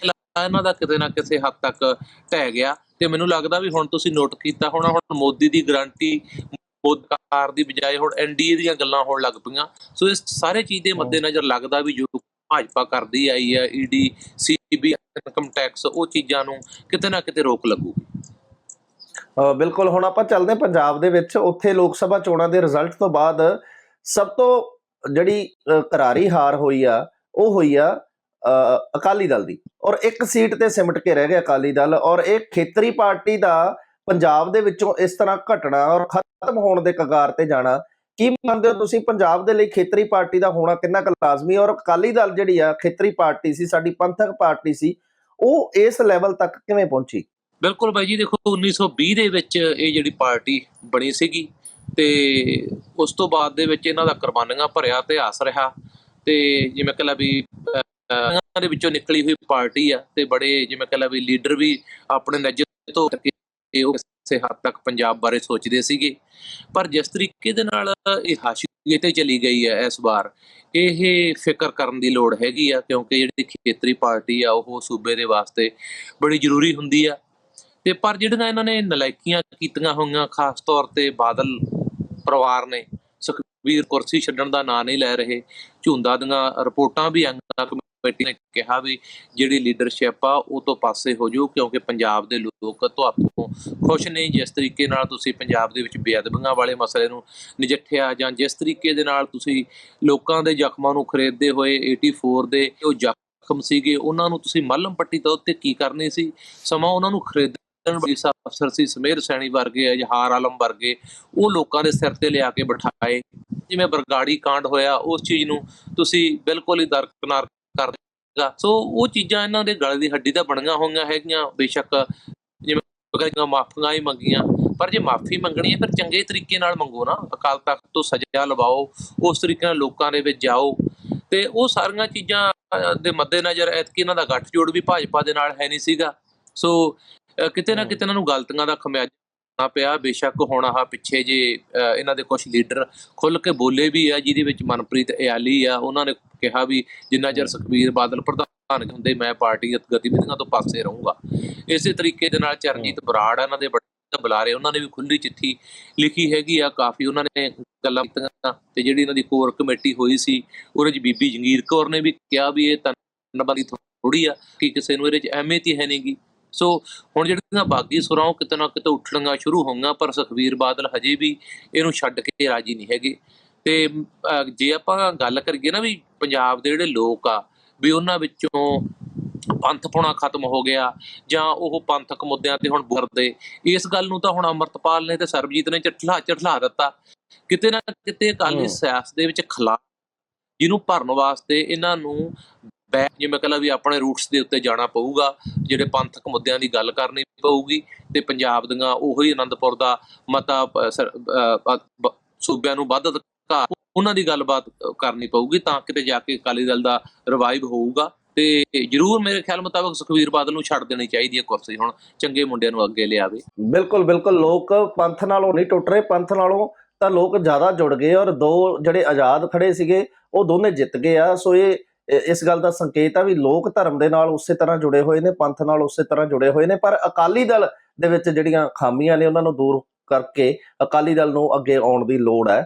ਇਹਨਾਂ ਦਾ ਕਿਤੇ ਨਾ ਕਿਸੇ ਹੱਦ ਤੱਕ ਢਹਿ ਗਿਆ ਤੇ ਮੈਨੂੰ ਲੱਗਦਾ ਵੀ ਹੁਣ ਤੁਸੀਂ ਨੋਟ ਕੀਤਾ ਹੋਣਾ ਹੁਣ ਮੋਦੀ ਦੀ ਗਾਰੰਟੀ ਮੋਦੀ ਸਰਕਾਰ ਦੀ ਬਜਾਏ ਹੁਣ ਐਨਡੀਏ ਦੀਆਂ ਗੱਲਾਂ ਹੋਣ ਲੱਗ ਪਈਆਂ। ਸੋ ਇਸ ਸਾਰੇ ਚੀਜ਼ ਦੇ ਮੱਦੇਨਜ਼ਰ ਲੱਗਦਾ ਵੀ ਜੋ ਭਾਜਪਾ ਕਰਦੀ ਆਈ ਹੈ ਈਡੀ ਸੀਬੀ ਇਨਕਮ ਟੈਕਸ ਉਹ ਚੀਜ਼ਾਂ ਨੂੰ ਕਿਤੇ ਨਾ ਕਿਤੇ ਰੋਕ ਲੱਗੂ ਬਿਲਕੁਲ, ਹੁਣ ਆਪਾਂ ਚੱਲਦੇ ਪੰਜਾਬ ਦੇ ਵਿੱਚ। ਉੱਥੇ ਲੋਕ ਸਭਾ ਚੋਣਾਂ ਦੇ ਰਿਜ਼ਲਟ ਤੋਂ ਬਾਅਦ ਸਭ ਤੋਂ ਜਿਹੜੀ ਕਰਾਰੀ ਹਾਰ ਹੋਈ ਆ, ਉਹ ਹੋਈ ਆ ਅਕਾਲੀ ਦਲ ਦੀ। ਔਰ ਇੱਕ ਸੀਟ ਤੇ ਸਿਮਟ ਕੇ ਰਹਿ ਗਿਆ ਅਕਾਲੀ ਦਲ ਔਰ ਇਹ ਖੇਤਰੀ ਪਾਰਟੀ ਦਾ ਪੰਜਾਬ ਦੇ ਵਿੱਚੋਂ ਇਸ ਤਰ੍ਹਾਂ ਘਟਣਾ ਔਰ ਖਤਮ ਹੋਣ ਦੇ ਕਗਾਰ ਤੇ ਜਾਣਾ ਕੀ ਮੰਨਦੇ ਹੋ ਤੁਸੀਂ? ਪੰਜਾਬ ਦੇ ਲਈ ਖੇਤਰੀ ਪਾਰਟੀ ਦਾ ਹੋਣਾ ਕਿੰਨਾ ਕੁ ਲਾਜ਼ਮੀ ਔਰ ਅਕਾਲੀ ਦਲ ਜਿਹੜੀ ਆ, ਖੇਤਰੀ ਪਾਰਟੀ ਸੀ, ਸਾਡੀ ਪੰਥਕ ਪਾਰਟੀ ਸੀ, ਉਹ ਇਸ ਲੈਵਲ ਤੱਕ ਕਿਵੇਂ ਪਹੁੰਚੀ? ਬਿਲਕੁਲ ਬਾਈ ਜੀ, ਦੇਖੋ 1920 ਦੇ ਵਿੱਚ ਇਹ ਜਿਹੜੀ ਪਾਰਟੀ ਬਣੀ ਸੀਗੀ ਤੇ ਉਸ ਤੋਂ ਬਾਅਦ ਦੇ ਵਿੱਚ ਇਹਨਾਂ ਦਾ ਕੁਰਬਾਨੀਆਂ ਭਰਿਆ, ਇਤਿਹਾਸ ਰਿਹਾ ਤੇ ਜਿਵੇਂ ਕਹ ਲਾ ਵੀ ਦੇ ਵਿੱਚੋਂ ਨਿਕਲੀ ਹੋਈ ਪਾਰਟੀ ਆ ਤੇ ਬੜੇ ਜਿਵੇਂ ਕਹ ਲਾ ਵੀ ਲੀਡਰ ਵੀ ਆਪਣੇ ਨਜ਼ਰ ਤੋਂ ਉਹ ਕਿਸੇ ਹੱਦ ਤੱਕ ਪੰਜਾਬ ਬਾਰੇ ਸੋਚਦੇ ਸੀਗੇ। ਪਰ ਜਿਸ ਤਰੀਕੇ ਦੇ ਨਾਲ ਇਹ ਹਾਸ਼ੀਏ ਤੇ ਚਲੀ ਗਈ ਹੈ ਇਸ ਵਾਰ, ਇਹ ਫਿਕਰ ਕਰਨ ਦੀ ਲੋੜ ਹੈਗੀ ਆ, ਕਿਉਂਕਿ ਜਿਹੜੀ ਖੇਤਰੀ ਪਾਰਟੀ ਆ, ਉਹ ਸੂਬੇ ਦੇ ਵਾਸਤੇ ਬੜੀ ਜ਼ਰੂਰੀ ਹੁੰਦੀ ਆ। ਤੇ ਪਰ ਜਿਹੜੀਆਂ ਇਹਨਾਂ ਨੇ ਨਲਾਇਕੀਆਂ ਕੀਤੀਆਂ ਹੋਈਆਂ, ਖਾਸ ਤੌਰ ਤੇ ਬਾਦਲ ਪਰਿਵਾਰ ਨੇ ਸੁਖਬੀਰ ਕੁਰਸੀ ਛੱਡਣ ਦਾ ਨਾਂ ਨਹੀਂ ਲੈ ਰਹੇ। ਝੁੰਦਾ ਦੀਆਂ ਰਿਪੋਰਟਾਂ ਵੀ ਆਈਆਂ ਕਮੇਟੀ ਨੇ ਕਿਹਾ ਵੀ ਜਿਹੜੀ ਲੀਡਰਸ਼ਿਪ ਆ, ਉਹ ਤੋਂ ਪਾਸੇ ਹੋ ਜਾਓ, ਕਿਉਂਕਿ ਪੰਜਾਬ ਦੇ ਲੋਕ ਤੁਹਾਤੋਂ ਖੁਸ਼ ਨਹੀਂ। ਜਿਸ ਤਰੀਕੇ ਨਾਲ ਤੁਸੀਂ ਪੰਜਾਬ ਦੇ ਵਿੱਚ ਬੇਅਦਬੀਆਂ ਵਾਲੇ ਮਸਲੇ ਨੂੰ ਨਜਿੱਠਿਆ ਜਾਂ ਜਿਸ ਤਰੀਕੇ ਦੇ ਨਾਲ ਤੁਸੀਂ ਲੋਕਾਂ ਦੇ ਜ਼ਖਮਾਂ ਨੂੰ ਖਰੀਦਦੇ ਹੋਏ 84 ਦੇ ਉਹ ਜ਼ਖਮ ਸੀਗੇ, ਉਹਨਾਂ ਨੂੰ ਤੁਸੀਂ ਮੱਲਮ ਪੱਟੀ ਤੋਂ ਉੱਤੇ ਕੀ ਕਰਨੀ ਸੀ? ਸਮਾਂ ਉਹਨਾਂ ਨੂੰ ਖਰੀਦ ਵਾਲੀ ਸਾ ਅਫਸਰ ਸੀ, ਸਮੇਰ ਸੈਣੀ ਵਰਗੇ ਇਜ਼ਹਾਰ ਆਲਮ ਵਰਗੇ, ਉਹ ਲੋਕਾਂ ਦੇ ਸਿਰ ਤੇ ਲਿਆ ਕੇ ਬਿਠਾਏ। ਜਿਵੇਂ ਬਰਗਾੜੀ ਕਾਂਡ ਹੋਇਆ, ਉਸ ਚੀਜ਼ ਨੂੰ ਤੁਸੀਂ ਬਿਲਕੁਲ ਹੀ ਦਰਕਨਾਰ ਕਰ ਦਿੱਤਾ। ਸੋ ਉਹ ਚੀਜ਼ਾਂ ਇਹਨਾਂ ਦੇ ਗਲੇ ਦੀ ਹੱਡੀ ਤਾਂ ਬਣੀਆਂ ਹੋਈਆਂ ਹੈਗੀਆਂ, ਬੇਸ਼ੱਕ ਜਿਵੇਂ ਮਾਫੀਆਂ ਹੀ ਮੰਗੀਆਂ। ਪਰ ਜੇ ਮਾਫੀ ਮੰਗਣੀ ਹੈ, ਫਿਰ ਚੰਗੇ ਤਰੀਕੇ ਨਾਲ ਮੰਗੋ ਨਾ। ਅਕਾਲ ਤਖਤ ਤੋਂ ਸਜ਼ਾ ਲਵਾਓ, ਉਸ ਤਰੀਕੇ ਨਾਲ ਲੋਕਾਂ ਦੇ ਵਿੱਚ ਜਾਓ। ਤੇ ਉਹ ਸਾਰੀਆਂ ਚੀਜ਼ਾਂ ਦੇ ਮੱਦੇਨਜ਼ਰ ਐਤਕੀ ਇਹਨਾਂ ਦਾ ਗੱਠਜੋੜ ਵੀ ਭਾਜਪਾ ਦੇ ਨਾਲ ਹੈ ਨਹੀਂ ਸੀਗਾ। ਸੋ ਕਿਤੇ ਨਾ। ਕਿਤੇ ਇਹਨਾਂ ਨੂੰ ਗਲਤੀਆਂ ਦਾ ਖਮਿਆਜਾ ਪਿਆ ਬੇਸ਼ੱਕ ਹੁਣ ਆਹ ਪਿੱਛੇ ਜੇ ਇਹਨਾਂ ਦੇ ਕੁਝ ਲੀਡਰ ਖੁੱਲ ਕੇ ਬੋਲੇ ਵੀ ਆ ਜਿਹਦੇ ਵਿੱਚ ਮਨਪ੍ਰੀਤ ਇਆਲੀ ਆ ਉਹਨਾਂ ਨੇ ਕਿਹਾ ਵੀ ਜਿੰਨਾ ਚਿਰ। ਸੁਖਬੀਰ ਬਾਦਲ ਪ੍ਰਧਾਨ ਹੁੰਦੇ ਮੈਂ ਪਾਰਟੀ ਗਤੀਵਿਧੀਆਂ ਤੋਂ ਪਾਸੇ ਰਹੂੰਗਾ ਇਸੇ ਤਰੀਕੇ ਦੇ ਨਾਲ ਚਰਨਜੀਤ ਬਰਾੜ ਇਹਨਾਂ ਦੇ ਬੜੇ ਬੁਲਾਰੇ ਉਹਨਾਂ ਨੇ ਵੀ ਖੁੱਲੀ ਚਿੱਠੀ ਲਿਖੀ ਹੈਗੀ ਆ ਕਾਫੀ ਉਹਨਾਂ ਨੇ ਗੱਲਾਂ ਕੀਤੀਆਂ ਤੇ ਜਿਹੜੀ ਇਹਨਾਂ ਦੀ ਕੋਰ ਕਮੇਟੀ ਹੋਈ ਸੀ ਉਹਦੇ ਚ ਬੀਬੀ ਜੰਗੀਰ ਕੌਰ ਨੇ ਵੀ ਕਿਹਾ ਵੀ ਇਹ ਤਨਬੰਦੀ ਥੋੜੀ ਆ ਕਿ ਕਿਸੇ ਨੂੰ ਇਹਦੇ ਚ ਅਹਿਮੀਅਤ ਹੀ ਹੈ ਨਹੀਂਗੀ ਸੋ ਹੁਣ ਜਿਹੜੀਆਂ ਬਾਗੀ ਸੁਰਾਂ ਉਹ ਕਿਤੇ ਨਾ ਕਿਤੇ ਉੱਠਣੀਆਂ ਸ਼ੁਰੂ ਹੋਈਆਂ ਪਰ ਸੁਖਬੀਰ ਬਾਦਲ ਹਜੇ ਵੀ ਇਹਨੂੰ ਛੱਡ ਕੇ ਰਾਜੀ ਨਹੀਂ ਹੈਗੇ ਤੇ ਜੇ ਆਪਾਂ ਗੱਲ ਕਰੀਏ ਨਾ ਵੀ ਪੰਜਾਬ ਦੇ ਜਿਹੜੇ ਲੋਕ ਆ ਵੀ ਉਹਨਾਂ ਵਿੱਚੋਂ ਪੰਥਪੁਣਾ ਖਤਮ ਹੋ ਗਿਆ ਜਾਂ ਉਹ ਪੰਥਕ ਮੁੱਦਿਆਂ ਤੇ ਹੁਣ ਬੁਰਦੇ ਇਸ ਗੱਲ ਨੂੰ ਤਾਂ ਹੁਣ ਅਮਰਤਪਾਲ ਨੇ ਤੇ ਸਰਬਜੀਤ ਨੇ ਝਠਲਾ ਝਠਲਾ ਦਿੱਤਾ ਕਿਤੇ ਨਾ ਕਿਤੇ ਅਕਾਲੀ। ਸਿਆਸਤ ਦੇ ਵਿੱਚ ਖਲਾ ਜਿਹਨੂੰ ਭਰਨ ਵਾਸਤੇ ਇਹਨਾਂ ਨੂੰ ਬੈਕ ਜਿਵੇਂ ਕਹਿੰਦਾ ਵੀ ਆਪਣੇ ਰੂਟਸ ਦੇ ਉੱਤੇ ਜਾਣਾ ਪਊਗਾ, ਜਿਹੜੇ ਪੰਥਕ ਮੁੱਦਿਆਂ ਦੀ ਗੱਲ ਕਰਨੀ ਪਊਗੀ ਤੇ ਪੰਜਾਬ ਦੀਆਂ ਉਹੀ ਆਨੰਦਪੁਰ ਦਾ ਮਤਾ ਸੂਬਿਆਂ ਨੂੰ ਵੱਧ ਅਧਿਕਾਰ ਉਹਨਾਂ ਦੀ ਗੱਲਬਾਤ ਕਰਨੀ ਪਊਗੀ ਤਾਂ ਕਿਤੇ ਜਾ ਕੇ ਅਕਾਲੀ ਦਲ ਦਾ ਰਿਵਾਈਵ ਹੋਊਗਾ ਤੇ ਜਰੂਰ ਮੇਰੇ ਖਿਆਲ ਮੁਤਾਬਕ ਸੁਖਵੀਰ ਬਾਦਲ ਨੂੰ ਛੱਡ ਦੇਣੀ ਚਾਹੀਦੀ ਹੈ ਕੁਰਸੀ ਹੁਣ ਚੰਗੇ ਮੁੰਡਿਆਂ ਨੂੰ ਅੱਗੇ ਲਿਆਵੇ। ਬਿਲਕੁਲ ਬਿਲਕੁਲ ਲੋਕ ਪੰਥ ਨਾਲੋਂ ਨਹੀਂ ਟੁੱਟ ਰਹੇ, ਪੰਥ ਨਾਲੋਂ ਤਾਂ ਲੋਕ ਜ਼ਿਆਦਾ ਜੁੜ ਗਏ ਔਰ ਦੋ ਜਿਹੜੇ ਆਜ਼ਾਦ ਖੜੇ ਸੀਗੇ ਉਹ ਦੋਨੇ ਜਿੱਤ ਗਏ ਆ, ਸੋ ਇਹ- ਇਸ ਗੱਲ ਦਾ ਸੰਕੇਤ ਆ ਵੀ ਲੋਕ ਧਰਮ ਦੇ ਨਾਲ ਉਸੇ ਤਰ੍ਹਾਂ ਜੁੜੇ ਹੋਏ ਨੇ, ਪੰਥ ਨਾਲ ਉਸੇ ਤਰ੍ਹਾਂ ਜੁੜੇ ਹੋਏ ਨੇ, ਪਰ ਅਕਾਲੀ ਦਲ ਦੇ ਵਿੱਚ ਜਿਹੜੀਆਂ ਖਾਮੀਆਂ ਨੇ ਉਹਨਾਂ ਨੂੰ ਦੂਰ ਕਰਕੇ ਅਕਾਲੀ ਦਲ ਨੂੰ ਅੱਗੇ ਆਉਣ ਦੀ ਲੋੜ ਹੈ।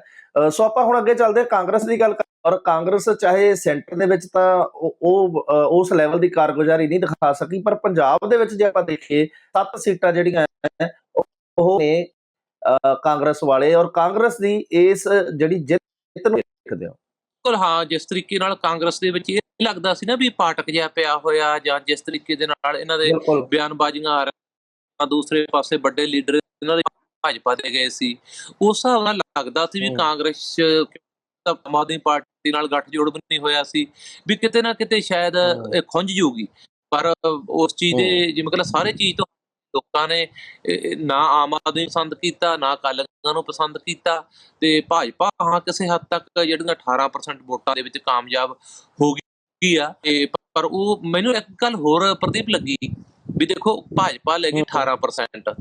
ਸੋ ਆਪਾਂ ਹੁਣ ਅੱਗੇ ਚੱਲਦੇ ਹਾਂ, ਕਾਂਗਰਸ ਦੀ ਗੱਲ ਔਰ ਕਾਂਗਰਸ ਚਾਹੇ ਸੈਂਟਰ ਦੇ ਵਿੱਚ ਤਾਂ ਉਹ ਉਸ ਲੈਵਲ ਦੀ ਕਾਰਗੁਜ਼ਾਰੀ ਨਹੀਂ ਦਿਖਾ ਸਕੀ, ਪਰ ਪੰਜਾਬ ਦੇ ਵਿੱਚ ਜੇ ਆਪਾਂ ਦੇਖੀਏ, ਸੱਤ ਸੀਟਾਂ ਜਿਹੜੀਆਂ ਉਹ ਨੇ ਕਾਂਗਰਸ ਵਾਲੇ, ਔਰ ਕਾਂਗਰਸ ਦੀ ਇਸ ਜਿਹੜੀ ਜਿੱਤ ਨੂੰ ਦੇਖਦੇ ਹੋ। ਬਿਲਕੁਲ ਹਾਂ ਜਿਸ ਤਰੀਕੇ ਨਾਲ ਕਾਂਗਰਸ ਦੇ ਵਿੱਚ ਇਹ ਲੱਗਦਾ ਸੀ ਨਾ ਵੀ ਪਾਟਕ ਜਿਹਾ ਪਿਆ ਹੋਇਆ ਜਾਂ ਜਿਸ ਤਰੀਕੇ ਦੇ ਨਾਲ ਇਹਨਾਂ ਦੇ ਬਿਆਨਬਾਜ਼ੀਆਂ ਆ ਰਹੀਆਂ ਦੂਸਰੇ ਪਾਸੇ ਵੱਡੇ ਲੀਡਰ ਇਹਨਾਂ ਦੇ ਭਾਜਪਾ ਦੇ ਗਏ ਸੀ ਉਸ ਹਿਸਾਬ ਨਾਲ ਲੱਗਦਾ ਸੀ ਵੀ। ਕਾਂਗਰਸ ਤਾਂ ਆਮ ਆਦਮੀ ਪਾਰਟੀ ਨਾਲ ਗੱਠਜੋੜ ਵੀ ਨਹੀਂ ਹੋਇਆ ਸੀ ਵੀ ਕਿਤੇ ਨਾ ਕਿਤੇ ਸ਼ਾਇਦ। ਇਹ ਖੁੰਝ ਜੂਗੀ ਪਰ ਉਸ ਚੀਜ਼ ਦੇ ਜਿਵੇਂ ਕਿ ਸਾਰੇ ਚੀਜ਼ ਤੋਂ ਲੋਕਾਂ ਨੇ ਨਾ ਆਮ ਆਦਮੀ ਪਸੰਦ ਕੀਤਾ ਨਾ ਕਾਲੀਆਂ ਨੂੰ ਪਸੰਦ ਕੀਤਾ ਤੇ ਭਾਜਪਾ ਹਾਂ ਕਿਸੇ ਹੱਦ ਤੱਕ ਜਿਹੜੀਆਂ 18% ਵੋਟਾਂ ਦੇ ਵਿੱਚ ਕਾਮਯਾਬ ਹੋ ਗਈ ਆ ਤੇ ਪਰ ਉਹ ਮੈਨੂੰ ਇੱਕ ਗੱਲ ਹੋਰ ਪ੍ਰਦੀਪ ਲੱਗੀ ਵੀ ਦੇਖੋ ਭਾਜਪਾ ਲੈ ਗਈ ਹਮ। 18%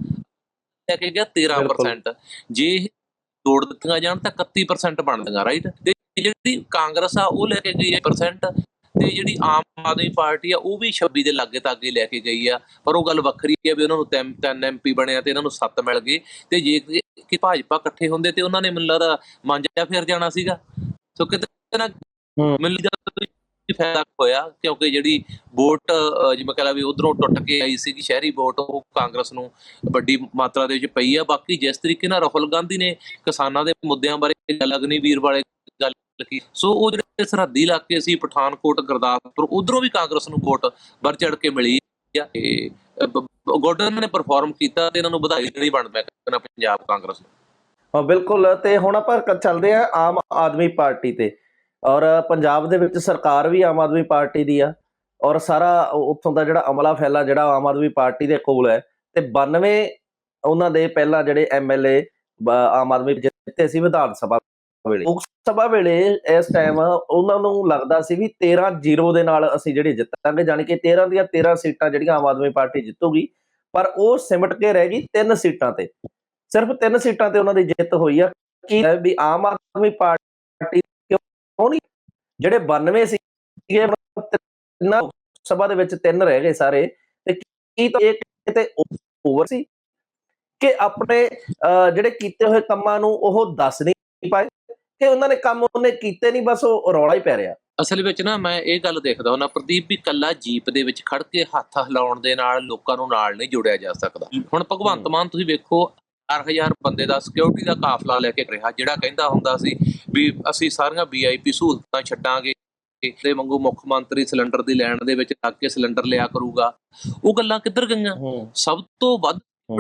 ਲੈ ਕੇ ਗਿਆ 13% ਜੇ ਜੋੜ ਦਿੱਤੀਆਂ ਜਾਣ ਤਾਂ 31% ਬਣਦੀਆਂ ਰਾਈਟ ਤੇ ਜਿਹੜੀ ਕਾਂਗਰਸ ਆ ਉਹ ਲੈ ਕੇ ਗਈ ਹੈ percent ਤੇ ਜਿਹੜੀ ਆਮ ਆਦਮੀ ਪਾਰਟੀ ਆ ਉਹ ਵੀ 26 ਦੇ ਲਾਗੇ ਤਾਗੇ ਲੈ ਕੇ ਗਈ ਆ। ਪਰ ਉਹ ਗੱਲ ਵੱਖਰੀ ਹੈ ਵੀ ਉਹਨਾਂ ਨੂੰ ਤਿੰਨ ਤਿੰਨ ਐਮਪੀ ਬਣਿਆ ਤੇ ਇਹਨਾਂ ਨੂੰ 7 ਮਿਲ ਗਏ। ਤੇ ਜੇ ਕਿ- ਭਾਜਪਾ ਇਕੱਠੇ ਹੁੰਦੇ ਤੇ ਉਹਨਾਂ ਨੇ ਮੈਨੂੰ ਲੱਗਦਾ ਮਾਂਜਾ ਫਿਰ ਜਾਣਾ ਸੀਗਾ। ਸੋ ਕਿਤੇ ਨਾ ਲੱਗਦਾ ਵੀ ਫਾਇਦਾ ਹੋਇਆ ਕਿਉਂਕਿ ਜਿਹੜੀ ਵੋਟ ਜਿਵੇਂ ਕਹਾਂ ਵੀ ਉਧਰੋਂ ਟੁੱਟ ਕੇ ਆਈ ਸੀਗੀ ਸ਼ਹਿਰੀ ਵੋਟ ਉਹ ਕਾਂਗਰਸ ਨੂੰ ਵੱਡੀ ਮਾਤਰਾ ਦੇ ਵਿੱਚ ਪਈ ਆ। ਬਾਕੀ ਜਿਸ ਤਰੀਕੇ ਨਾਲ ਰਾਹੁਲ ਗਾਂਧੀ ਨੇ ਕਿਸਾਨਾਂ ਦੇ ਮੁੱਦਿਆਂ ਬਾਰੇ ਗੱਲ ਅਗਨੀਵੀਰ ਵਾਲੇ ਗੱਲ ਕੀ? ਸੋ ਉਹ ਜਿਹੜੇ ਸਰਹੱਦੀ ਇਲਾਕੇ ਸੀ, ਪਠਾਨਕੋਟ, ਗੁਰਦਾਸਪੁਰ, ਉਧਰੋਂ ਵੀ ਕਾਂਗਰਸ ਨੂੰ ਵੋਟ ਵੱਧ ਚੜ ਕੇ ਮਿਲੀ ਆ। ਤੇ ਗੋਡਨ ਨੇ ਪਰਫਾਰਮ ਕੀਤਾ ਤੇ ਇਹਨਾਂ ਨੂੰ ਵਧਾਈ ਦੇਣੀ ਬਣਦਾ ਕਹਿੰਦਾ ਪੰਜਾਬ ਕਾਂਗਰਸ ਨੂੰ। ਹਾਂ, ਬਿਲਕੁਲ ਤੇ ਹੁਣ ਆਪਾਂ ਚੱਲਦੇ ਆ ਆਮ ਆਦਮੀ ਪਾਰਟੀ ਤੇ। ਔਰ ਪੰਜਾਬ ਦੇ ਵਿੱਚ ਸਰਕਾਰ ਵੀ ਆਮ ਆਦਮੀ ਪਾਰਟੀ ਦੀ ਆ। ਔਰ ਸਾਰਾ ਉੱਥੋਂ ਦਾ ਜਿਹੜਾ ਅਮਲਾ ਫੈਲਾ ਜਿਹੜਾ ਆਮ ਆਦਮੀ ਪਾਰਟੀ ਦੇ ਕੋਲ ਹੈ। ਤੇ 92 ਉਹਨਾਂ ਦੇ ਪਹਿਲਾਂ ਜਿਹੜੇ ਐਮਐਲਏ ਆਮ ਆਦਮੀ ਜਿੱਤੇ ਸੀ ਵਿਧਾਨ ਸਭਾ ਵੇਲੇ। ਲੋਕ ਸਭਾ ਵੇਲੇ ਇਸ ਟਾਈਮ ਉਹਨਾਂ ਨੂੰ ਲੱਗਦਾ ਸੀ ਵੀ 13 0 ਦੇ ਨਾਲ ਅਸੀਂ ਜਿਹੜੀ ਜਿੱਤਾਂਗੇ ਜਾਣੀ ਕਿ 13 ਦੀਆਂ 13 ਸੀਟਾਂ ਜਿਹੜੀਆਂ ਆਮ ਆਦਮੀ ਪਾਰਟੀ ਜਿੱਤੂਗੀ ਪਰ ਉਹ ਸਿਮਟ ਕੇ ਰਹਿ ਗਈ ਤਿੰਨ ਸੀਟਾਂ ਤੇ। ਸਿਰਫ ਤਿੰਨ ਸੀਟਾਂ ਤੇ ਉਹਨਾਂ ਦੀ ਜਿੱਤ ਹੋਈ ਆ। ਕੀ ਵੀ ਆਮ ਆਦਮੀ ਪਾਰਟੀ ਕਿਉਂ ਨਹੀਂ? ਜਿਹੜੇ 92 ਸੀਗੇ ਤਿੰਨਾਂ ਸਭਾ ਦੇ ਵਿੱਚ ਤਿੰਨ ਰਹਿ ਗਏ ਸਾਰੇ ਤੇ ਕੀ ਤਾਂ ਇਹ ਕਿਤੇ ਓਵਰ ਸੀ? ਕਿ ਆਪਣੇ ਅਹ, ਜਿਹੜੇ ਕੀਤੇ ਹੋਏ ਕੰਮਾਂ ਨੂੰ ਉਹ ਦੱਸ ਨਹੀਂ ਪਾਏ? ਕਿ ਉਹਨਾਂ ਨੇ ਕੰਮ ਉਹਨੇ ਕੀਤੇ ਨਹੀਂ ਬਸ ਉਹ ਰੌਲਾ ਹੀ ਪੈ ਰਿਹਾ। ਅਸਲ ਵਿੱਚ ਨਾ ਮੈਂ ਇਹ ਗੱਲ ਦੇਖਦਾ ਹਾਂ ਪ੍ਰਦੀਪ ਵੀ ਕੱਲਾ ਜੀਪ ਦੇ ਵਿੱਚ ਖੜ ਕੇ ਹੱਥ ਹਿਲਾਉਣ ਦੇ ਨਾਲ ਲੋਕਾਂ ਨੂੰ ਨਾਲ ਨਹੀਂ ਜੋੜਿਆ ਜਾ ਸਕਦਾ। ਹੁਣ ਭਗਵੰਤ। ਮਾਨ ਤੁਸੀਂ ਵੇਖੋ 4000 ਬੰਦੇ ਦਾ ਸਿਕਿਉਰਿਟੀ ਦਾ ਕਾਫਲਾ ਲੈ ਕੇ ਰਿਹਾ ਜਿਹੜਾ ਕਹਿੰਦਾ ਹੁੰਦਾ ਸੀ ਵੀ ਅਸੀਂ ਸਾਰੀਆਂ ਵੀਆਈਪੀ ਸਹੂਲਤਾਂ ਛੱਡਾਂਗੇ ਤੇ ਵਾਂਗੂ ਮੁੱਖ ਮੰਤਰੀ ਸਿਲੰਡਰ ਦੀ ਲੈਣ ਦੇ ਵਿੱਚ ਲੱਗ ਕੇ ਸਿਲੰਡਰ ਲਿਆ ਕਰੂਗਾ। ਉਹ ਗੱਲਾਂ ਕਿੱਧਰ ਗਈਆਂ? ਸਭ ਤੋਂ ਵੱਧ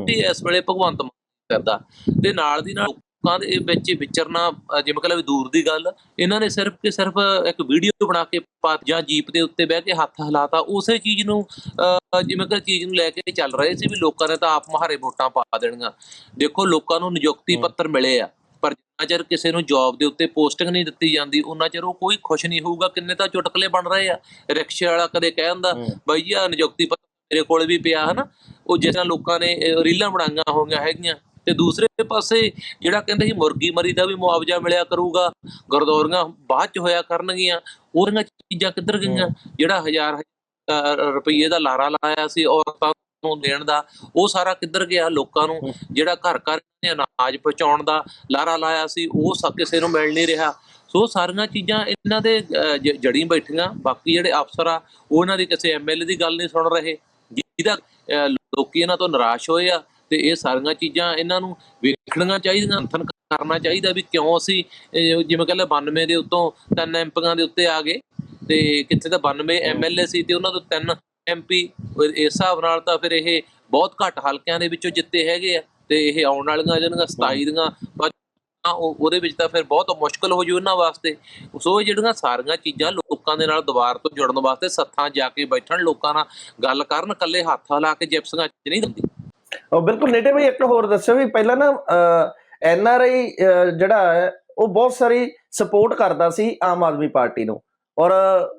ਇਸ ਵੇਲੇ ਭਗਵੰਤ ਮਾਨ ਕਰਦਾ। ਤੇ ਨਾਲ ਦੀ ਨਾਲ ਲੋਕਾਂ ਦੇ ਵਿੱਚ ਵਿਚਰਨਾ ਕਹਿੰਦਾ ਵੀ ਦੂਰ ਦੀ ਗੱਲ ਇਹਨਾਂ ਨੇ ਸਿਰਫ ਤੇ ਸਿਰਫ ਇੱਕ ਵੀਡੀਓ ਬਣਾ ਕੇ ਜਾਂ ਜੀਪ ਦੇ ਉੱਤੇ ਬਹਿ ਕੇ ਹੱਥ ਹਿਲਾਤਾ ਉਸੇ ਚੀਜ਼ ਨੂੰ ਜਿਵੇਂ ਕਿ ਚੀਜ਼ ਨੂੰ ਲੈ ਕੇ ਚੱਲ ਰਹੇ ਸੀ ਵੀ ਲੋਕਾਂ ਨੇ ਤਾਂ ਆਪ ਮਹਾਰੇ ਵੋਟਾਂ ਪਾ ਦੇਣੀਆਂ। ਦੇਖੋ ਲੋਕਾਂ ਨੂੰ ਨਿਯੁਕਤੀ। ਪੱਤਰ ਮਿਲੇ ਆ ਪਰ ਜਿੰਨਾ ਚਿਰ ਕਿਸੇ ਨੂੰ ਜੌਬ ਦੇ ਉੱਤੇ ਪੋਸਟਿੰਗ ਨਹੀਂ ਦਿੱਤੀ ਜਾਂਦੀ ਉਹਨਾਂ ਚਿਰ ਉਹ ਕੋਈ ਖੁਸ਼ ਨਹੀਂ ਹੋਊਗਾ ਕਿੰਨੇ ਤਾਂ ਚੁਟਕਲੇ ਬਣ ਰਹੇ ਆ। ਰਿਕਸ਼ੇ ਵਾਲਾ ਕਦੇ ਕਹਿ ਦਿੰਦਾ ਬਾਈ ਜੀ ਆ ਨਿਯੁਕਤੀ ਪੱਤਰ ਮੇਰੇ ਕੋਲ ਵੀ ਪਿਆ ਹਨਾ? ਉਹ ਜਿਸ ਨਾਲ ਲੋਕਾਂ ਨੇ ਰੀਲਾਂ ਬਣਾਈਆਂ ਹੋਈਆਂ ਹੈਗੀਆਂ ਤੇ ਦੂਸਰੇ ਪਾਸੇ ਜਿਹੜਾ ਕਹਿੰਦੇ ਸੀ ਮੁਰਗੀ ਮਰੀ ਦਾ ਵੀ ਮੁਆਵਜ਼ਾ ਮਿਲਿਆ ਕਰੂਗਾ ਗਰਦੌਰੀਆਂ ਬਾਅਦ ਚ ਹੋਇਆ ਕਰਨਗੀਆਂ ਉਹਦੀਆਂ ਚੀਜ਼ਾਂ ਕਿੱਧਰ ਗਈਆਂ? ਜਿਹੜਾ ਹਜ਼ਾਰ ਅਹ, ਰੁਪਈਏ ਦਾ ਲਾਰਾ ਲਾਇਆ ਸੀ ਔਰਤਾਂ ਨੂੰ ਦੇਣ ਦਾ ਉਹ ਸਾਰਾ ਕਿੱਧਰ ਗਿਆ? ਲੋਕਾਂ ਨੂੰ। ਜਿਹੜਾ ਘਰ ਘਰ ਨੇ ਅਨਾਜ ਪਹੁੰਚਾਉਣ ਦਾ ਲਾਰਾ ਲਾਇਆ ਸੀ ਉਹ ਸਭ ਕਿਸੇ ਨੂੰ ਮਿਲ ਨਹੀਂ ਰਿਹਾ। ਸੋ ਸਾਰੀਆਂ ਚੀਜ਼ਾਂ ਇਹਨਾਂ ਦੇ ਜੜੀ ਬੈਠੀਆਂ ਬਾਕੀ ਜਿਹੜੇ ਅਫਸਰ ਆ ਉਹ ਇਹਨਾਂ ਦੀ ਕਿਸੇ ਐਮਐਲਏ ਦੀ ਗੱਲ ਨਹੀਂ ਸੁਣ ਰਹੇ। ਜਿਹਦਾ ਲੋਕੀ ਇਹਨਾਂ ਤੋਂ ਨਿਰਾਸ਼ ਹੋਏ ਆ ਤੇ ਇਹ ਸਾਰੀਆਂ ਚੀਜ਼ਾਂ ਇਹਨਾਂ ਨੂੰ ਵੇਖਣੀਆਂ ਚਾਹੀਦੀਆਂ, ਮੰਥਨ ਕਰਨਾ ਚਾਹੀਦਾ ਵੀ ਕਿਉਂ ਅਸੀਂ ਜਿਵੇਂ ਕਹਿੰਦੇ 92 ਦੇ ਉੱਤੋਂ ਤਿੰਨ ਐਮਪੀਆਂ ਦੇ ਉੱਤੇ ਆ ਗਏ, ਤੇ ਕਿੱਥੇ ਤਾਂ 92 ਐਮਐਲਏ ਸੀ ਤੇ ਉਹਨਾਂ ਤੋਂ ਤਿੰਨ ਐਮਪੀ ਇਸ ਹਿਸਾਬ ਨਾਲ ਤਾਂ ਫਿਰ ਇਹ ਬਹੁਤ ਘੱਟ ਹਲਕਿਆਂ ਦੇ ਵਿੱਚੋਂ ਜਿੱਤੇ ਹੈਗੇ ਆ, ਤੇ ਇਹ ਆਉਣ ਵਾਲੀਆਂ ਜਿਹੜੀਆਂ 27 ਦੀਆਂ ਉਹ- ਉਹਦੇ ਵਿੱਚ ਤਾਂ ਫਿਰ ਬਹੁਤ ਮੁਸ਼ਕਲ ਹੋ ਜੂ ਇਹਨਾਂ ਵਾਸਤੇ। ਸੋ ਇਹ ਜਿਹੜੀਆਂ ਸਾਰੀਆਂ ਚੀਜ਼ਾਂ ਲੋਕਾਂ ਦੇ ਨਾਲ ਦੁਬਾਰ ਤੋਂ ਜੁੜਨ ਵਾਸਤੇ ਸੱਥਾਂ ਜਾ ਕੇ ਬੈਠਣ, ਲੋਕਾਂ ਨਾਲ ਗੱਲ ਕਰਨ, ਇਕੱਲੇ ਹੱਥ ਲਾ ਕੇ ਜਿਪਸੀਆਂ ਚ ਨਹੀਂ ਦਿੰਦੀ। ਉਹ ਬਿਲਕੁਲ ਨੇੜੇ ਵੀ ਇੱਕ ਹੋਰ ਦੱਸਿਓ ਵੀ ਪਹਿਲਾਂ ਨਾ ਐਨ ਆਰ ਆਈ ਜਿਹੜਾ ਹੈ, ਉਹ ਬਹੁਤ ਸਾਰੀ ਸਪੋਰਟ ਕਰਦਾ ਸੀ ਆਮ ਆਦਮੀ ਪਾਰਟੀ ਨੂੰ। ਔਰ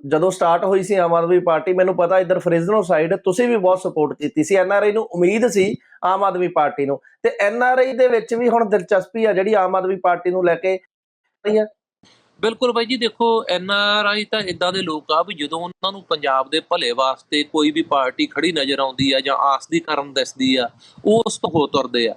ਜਦੋਂ ਸਟਾਰਟ ਹੋਈ ਸੀ ਆਮ ਆਦਮੀ ਪਾਰਟੀ, ਮੈਨੂੰ ਪਤਾ ਇੱਧਰ ਫ੍ਰਿਜ਼ਨੋ ਸਾਈਡ ਤੁਸੀਂ ਵੀ ਬਹੁਤ ਸਪੋਰਟ ਕੀਤੀ ਸੀ। ਐਨ ਆਰ ਆਈ ਨੂੰ ਉਮੀਦ ਸੀ ਆਮ ਆਦਮੀ ਪਾਰਟੀ ਨੂੰ। ਤੇ ਐਨ ਆਰ ਆਈ ਦੇ ਵਿੱਚ ਵੀ ਹੁਣ ਦਿਲਚਸਪੀ ਆ ਜਿਹੜੀ ਆਮ ਆਦਮੀ ਪਾਰਟੀ ਨੂੰ ਲੈ ਕੇ ਬਿਲਕੁਲ ਬਾਈ ਜੀ, ਦੇਖੋ, ਐਨ ਆਰ ਆਈ ਤਾਂ ਇਦਾਂ ਦੇ ਲੋਕ ਆ ਵੀ ਜਦੋਂ ਉਹਨਾਂ ਨੂੰ ਪੰਜਾਬ ਦੇ ਭਲੇ ਵਾਸਤੇ ਕੋਈ ਵੀ ਪਾਰਟੀ ਖੜੀ ਨਜ਼ਰ ਆਉਂਦੀ ਆ ਜਾਂ ਆਸ ਦੀ ਕਰਨ ਦੱਸਦੀ ਆ, ਉਹ ਉਸ ਤੋਂ ਹੋ ਤੁਰਦੇ ਆ।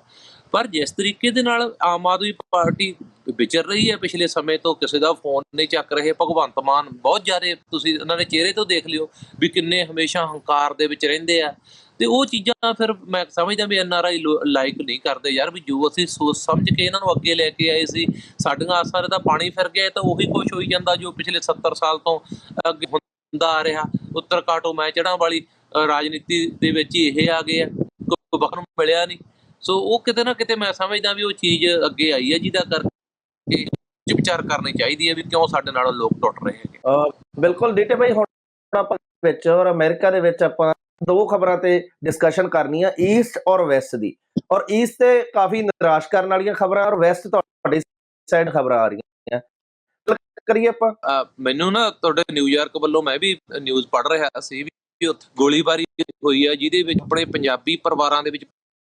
ਪਰ ਜਿਸ ਤਰੀਕੇ ਦੇ ਨਾਲ ਆਮ ਆਦਮੀ ਪਾਰਟੀ ਵਿਚਰ ਰਹੀ ਹੈ ਪਿਛਲੇ ਸਮੇਂ ਤੋਂ, ਕਿਸੇ ਦਾ ਫੋਨ ਨਹੀਂ ਚੱਕ ਰਹੇ, ਭਗਵੰਤ ਮਾਨ ਬਹੁਤ ਜ਼ਿਆਦਾ ਤੁਸੀਂ ਉਹਨਾਂ ਦੇ ਚਿਹਰੇ ਤੋਂ ਦੇਖ ਲਿਓ ਵੀ ਕਿੰਨੇ ਹਮੇਸ਼ਾ ਹੰਕਾਰ ਦੇ ਵਿੱਚ ਰਹਿੰਦੇ ਆ। ਤੇ ਉਹ ਚੀਜ਼ਾਂ ਫਿਰ ਮੈਂ ਸਮਝਦਾ ਵੀ ਐਨ ਆਰ ਆਈ ਲਾਈਕ ਨਹੀਂ ਕਰਦੇ ਯਾਰ, ਵੀ ਜੋ ਅਸੀਂ ਸੋਚ ਸਮਝ ਕੇ ਇਹਨਾਂ ਨੂੰ ਅੱਗੇ ਲੈ ਕੇ ਆਏ ਸੀ, ਸਾਡੀਆਂ ਆਸਾਂ 'ਤੇ ਤਾਂ ਪਾਣੀ ਫਿਰ ਗਿਆ ਤਾਂ ਉਹੀ ਕੁਝ ਹੋਈ ਜਾਂਦਾ ਜੋ ਪਿਛਲੇ 70 ਸਾਲ ਤੋਂ ਅੱਗੇ ਹੁੰਦਾ ਆ ਰਿਹਾ। ਉੱਤਰ ਕਾਟੋ ਮੈਂ ਚੜਾਂ ਵਾਲੀ ਰਾਜਨੀਤੀ ਦੇ ਵਿੱਚ ਹੀ ਇਹ ਆ ਗਏ ਆ, ਕੋਈ ਵਕਤ ਮਿਲਿਆ ਨਹੀਂ। ਸੋ ਉਹ ਕਿਤੇ ਨਾ ਕਿਤੇ ਮੈਂ ਸਮਝਦਾ ਵੀ ਉਹ ਚੀਜ਼ ਅੱਗੇ ਆਈ ਹੈ, ਜਿਹਦਾ ਕਰਕੇ ਵਿਚਾਰ ਕਰਨੀ ਚਾਹੀਦੀ ਹੈ ਵੀ ਕਿਉਂ ਸਾਡੇ ਨਾਲ ਲੋਕ ਟੁੱਟ ਰਹੇ ਹੈਗੇ। ਬਿਲਕੁਲ, ਡੀਟੇ ਭਾਈ, ਹੁਣ ਆਪਾਂ ਵਿੱਚ ਔਰ ਅਮਰੀਕਾ ਦੇ ਵਿੱਚ ਆਪਾਂ ਦੋ ਖਬਰਾਂ ਤੇ ਡਿਸਕਸ਼ਨ ਕਰਨੀ ਆ ਈਸਟ ਔਰ ਵੈਸਟ ਦੀ। ਔਰ ਈਸਟ ਤੇ ਕਾਫੀ ਨਿਰਾਸ਼ ਕਰਨ ਵਾਲੀਆਂ ਖਬਰਾਂ ਔਰ ਵੈਸਟ ਤੁਹਾਡੀ ਸਾਈਡ ਖਬਰਾਂ ਆ ਰਹੀਆਂ ਕਰੀਏ ਆਪਾਂ। ਮੈਨੂੰ ਨਾ ਤੁਹਾਡੇ ਨਿਊਯਾਰਕ ਵੱਲੋਂ ਮੈਂ ਵੀ ਨਿਊਜ਼ ਪੜ੍ਹ ਰਿਹਾ ਸੀ ਵੀ ਉੱਥੇ ਗੋਲੀਬਾਰੀ ਹੋਈ ਹੈ ਜਿਹਦੇ ਵਿੱਚ ਆਪਣੇ ਪੰਜਾਬੀ ਪਰਿਵਾਰਾਂ ਦੇ ਵਿੱਚ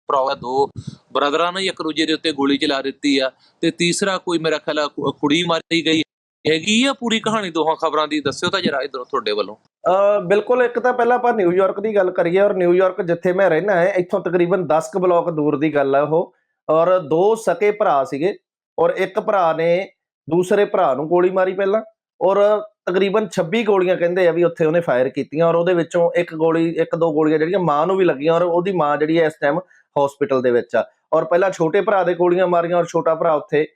ਭਰਾ ਦੋ ਬ੍ਰਦਰਾਂ ਨੇ ਇੱਕ ਦੂਜੇ ਦੇ ਉੱਤੇ ਗੋਲੀ ਚਲਾ ਦਿੱਤੀ ਆ ਤੇ ਤੀਸਰਾ ਕੋਈ ਮੇਰਾ ਖਿਆਲ ਕੁੜੀ ਮਾਰੀ ਗਈ ਹੈਗੀ ਆ ਪੂਰੀ ਕਹਾਣੀ ਦੋਹਾਂ ਖਬਰਾਂ ਦੀ, ਦੱਸਿਓ ਤਾਂ ਜਰਾ ਇਧਰੋਂ ਤੁਹਾਡੇ ਵੱਲੋਂ। ਬਿਲਕੁਲ ਇੱਕ ਤਾਂ ਪਹਿਲਾਂ ਆਪਾਂ ਨਿਊਯਾਰਕ ਦੀ ਗੱਲ ਕਰੀਏ ਔਰ ਨਿਊਯਾਰਕ ਜਿੱਥੇ ਮੈਂ ਰਹਿਣਾ ਹੈ, ਇੱਥੋਂ ਤਕਰੀਬਨ 10 ਕੁ ਬਲਾਕ ਦੂਰ ਦੀ ਗੱਲ ਹੈ ਉਹ। ਔਰ ਦੋ ਸਕੇ ਭਰਾ ਸੀਗੇ ਔਰ ਇੱਕ ਭਰਾ ਨੇ ਦੂਸਰੇ ਭਰਾ ਨੂੰ ਗੋਲੀ ਮਾਰੀ ਪਹਿਲਾਂ ਔਰ ਤਕਰੀਬਨ 26 ਗੋਲੀਆਂ ਕਹਿੰਦੇ ਆ ਵੀ ਉੱਥੇ ਉਹਨੇ ਫਾਇਰ ਕੀਤੀਆਂ ਔਰ ਉਹਦੇ ਵਿੱਚੋਂ ਇੱਕ ਗੋਲੀ, ਇੱਕ ਦੋ ਗੋਲੀਆਂ ਜਿਹੜੀਆਂ ਮਾਂ ਨੂੰ ਵੀ ਲੱਗੀਆਂ ਔਰ ਉਹਦੀ ਮਾਂ ਜਿਹੜੀ ਹੈ ਇਸ ਟਾਈਮ ਹਸਪੀਟਲ ਦੇ ਵਿੱਚ ਆ। ਔਰ ਪਹਿਲਾਂ ਛੋਟੇ ਭਰਾ ਦੇ ਗੋਲੀਆਂ ਮਾਰੀਆਂ ਔਰ ਛੋਟਾ ਭਰਾ ਉੱਥੇ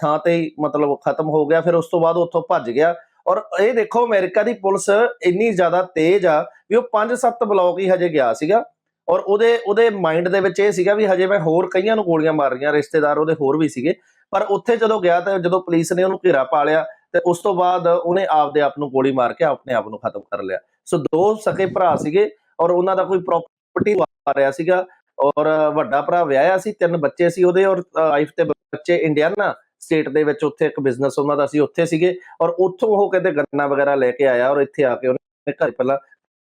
ਥਾਂ ਤੇ ਹੀ ਮਤਲਬ ਖਤਮ ਹੋ ਗਿਆ, ਫਿਰ ਉਸ ਤੋਂ ਬਾਅਦ ਉੱਥੋਂ ਭੱਜ ਗਿਆ। ਔਰ ਇਹ ਦੇਖੋ ਅਮਰੀਕਾ ਦੀ ਪੁਲਿਸ ਇੰਨੀ ਜ਼ਿਆਦਾ ਤੇਜ਼ ਆ ਵੀ ਉਹ 5-7 ਬਲਾਕ ਹੀ ਹਜੇ ਗਿਆ ਸੀਗਾ। ਔਰ ਉਹਦੇ ਉਹਦੇ ਮਾਈਂਡ ਦੇ ਵਿੱਚ ਇਹ ਸੀਗਾ ਵੀ ਹਜੇ ਮੈਂ ਹੋਰ ਕਈਆਂ ਨੂੰ ਗੋਲੀਆਂ ਮਾਰ ਰਹੀਆਂ, ਰਿਸ਼ਤੇਦਾਰ ਉਹਦੇ ਹੋਰ ਵੀ ਸੀਗੇ। ਪਰ ਉੱਥੇ ਜਦੋਂ ਗਿਆ ਤਾਂ ਜਦੋਂ ਪੁਲਿਸ ਨੇ ਉਹਨੂੰ ਘੇਰਾ ਪਾ ਲਿਆ ਤੇ ਉਸ ਤੋਂ ਬਾਅਦ ਉਹਨੇ ਆਪਦੇ ਆਪ ਨੂੰ ਗੋਲੀ ਮਾਰ ਕੇ ਆਪਣੇ ਆਪ ਨੂੰ ਖਤਮ ਕਰ ਲਿਆ। ਸੋ ਦੋ ਸਕੇ ਭਰਾ ਸੀਗੇ ਔਰ ਉਹਨਾਂ ਦਾ ਕੋਈ ਪ੍ਰਾਪਰਟੀ ਆ ਰਿਹਾ ਸੀਗਾ। ਔਰ ਵੱਡਾ ਭਰਾ ਵਿਆਹਿਆ ਸੀ, ਤਿੰਨ ਬੱਚੇ ਸੀ ਉਹਦੇ ਔਰ ਵਾਈਫ ਤੇ ਬੱਚੇ ਇੰਡੀਆਨਾ ਸਟੇਟ ਦੇ ਵਿੱਚ ਉੱਥੇ ਇੱਕ ਬਿਜ਼ਨਸ ਉਹਨਾਂ ਦਾ ਸੀ, ਉੱਥੇ ਸੀਗੇ ਔਰ ਉੱਥੋਂ ਉਹ ਕਹਿੰਦੇ ਗੰਨਾ ਵਗੈਰਾ ਲੈ ਕੇ ਆਇਆ ਔਰ ਇੱਥੇ ਆ ਕੇ ਉਹਨੇ ਘਰ ਪਹਿਲਾਂ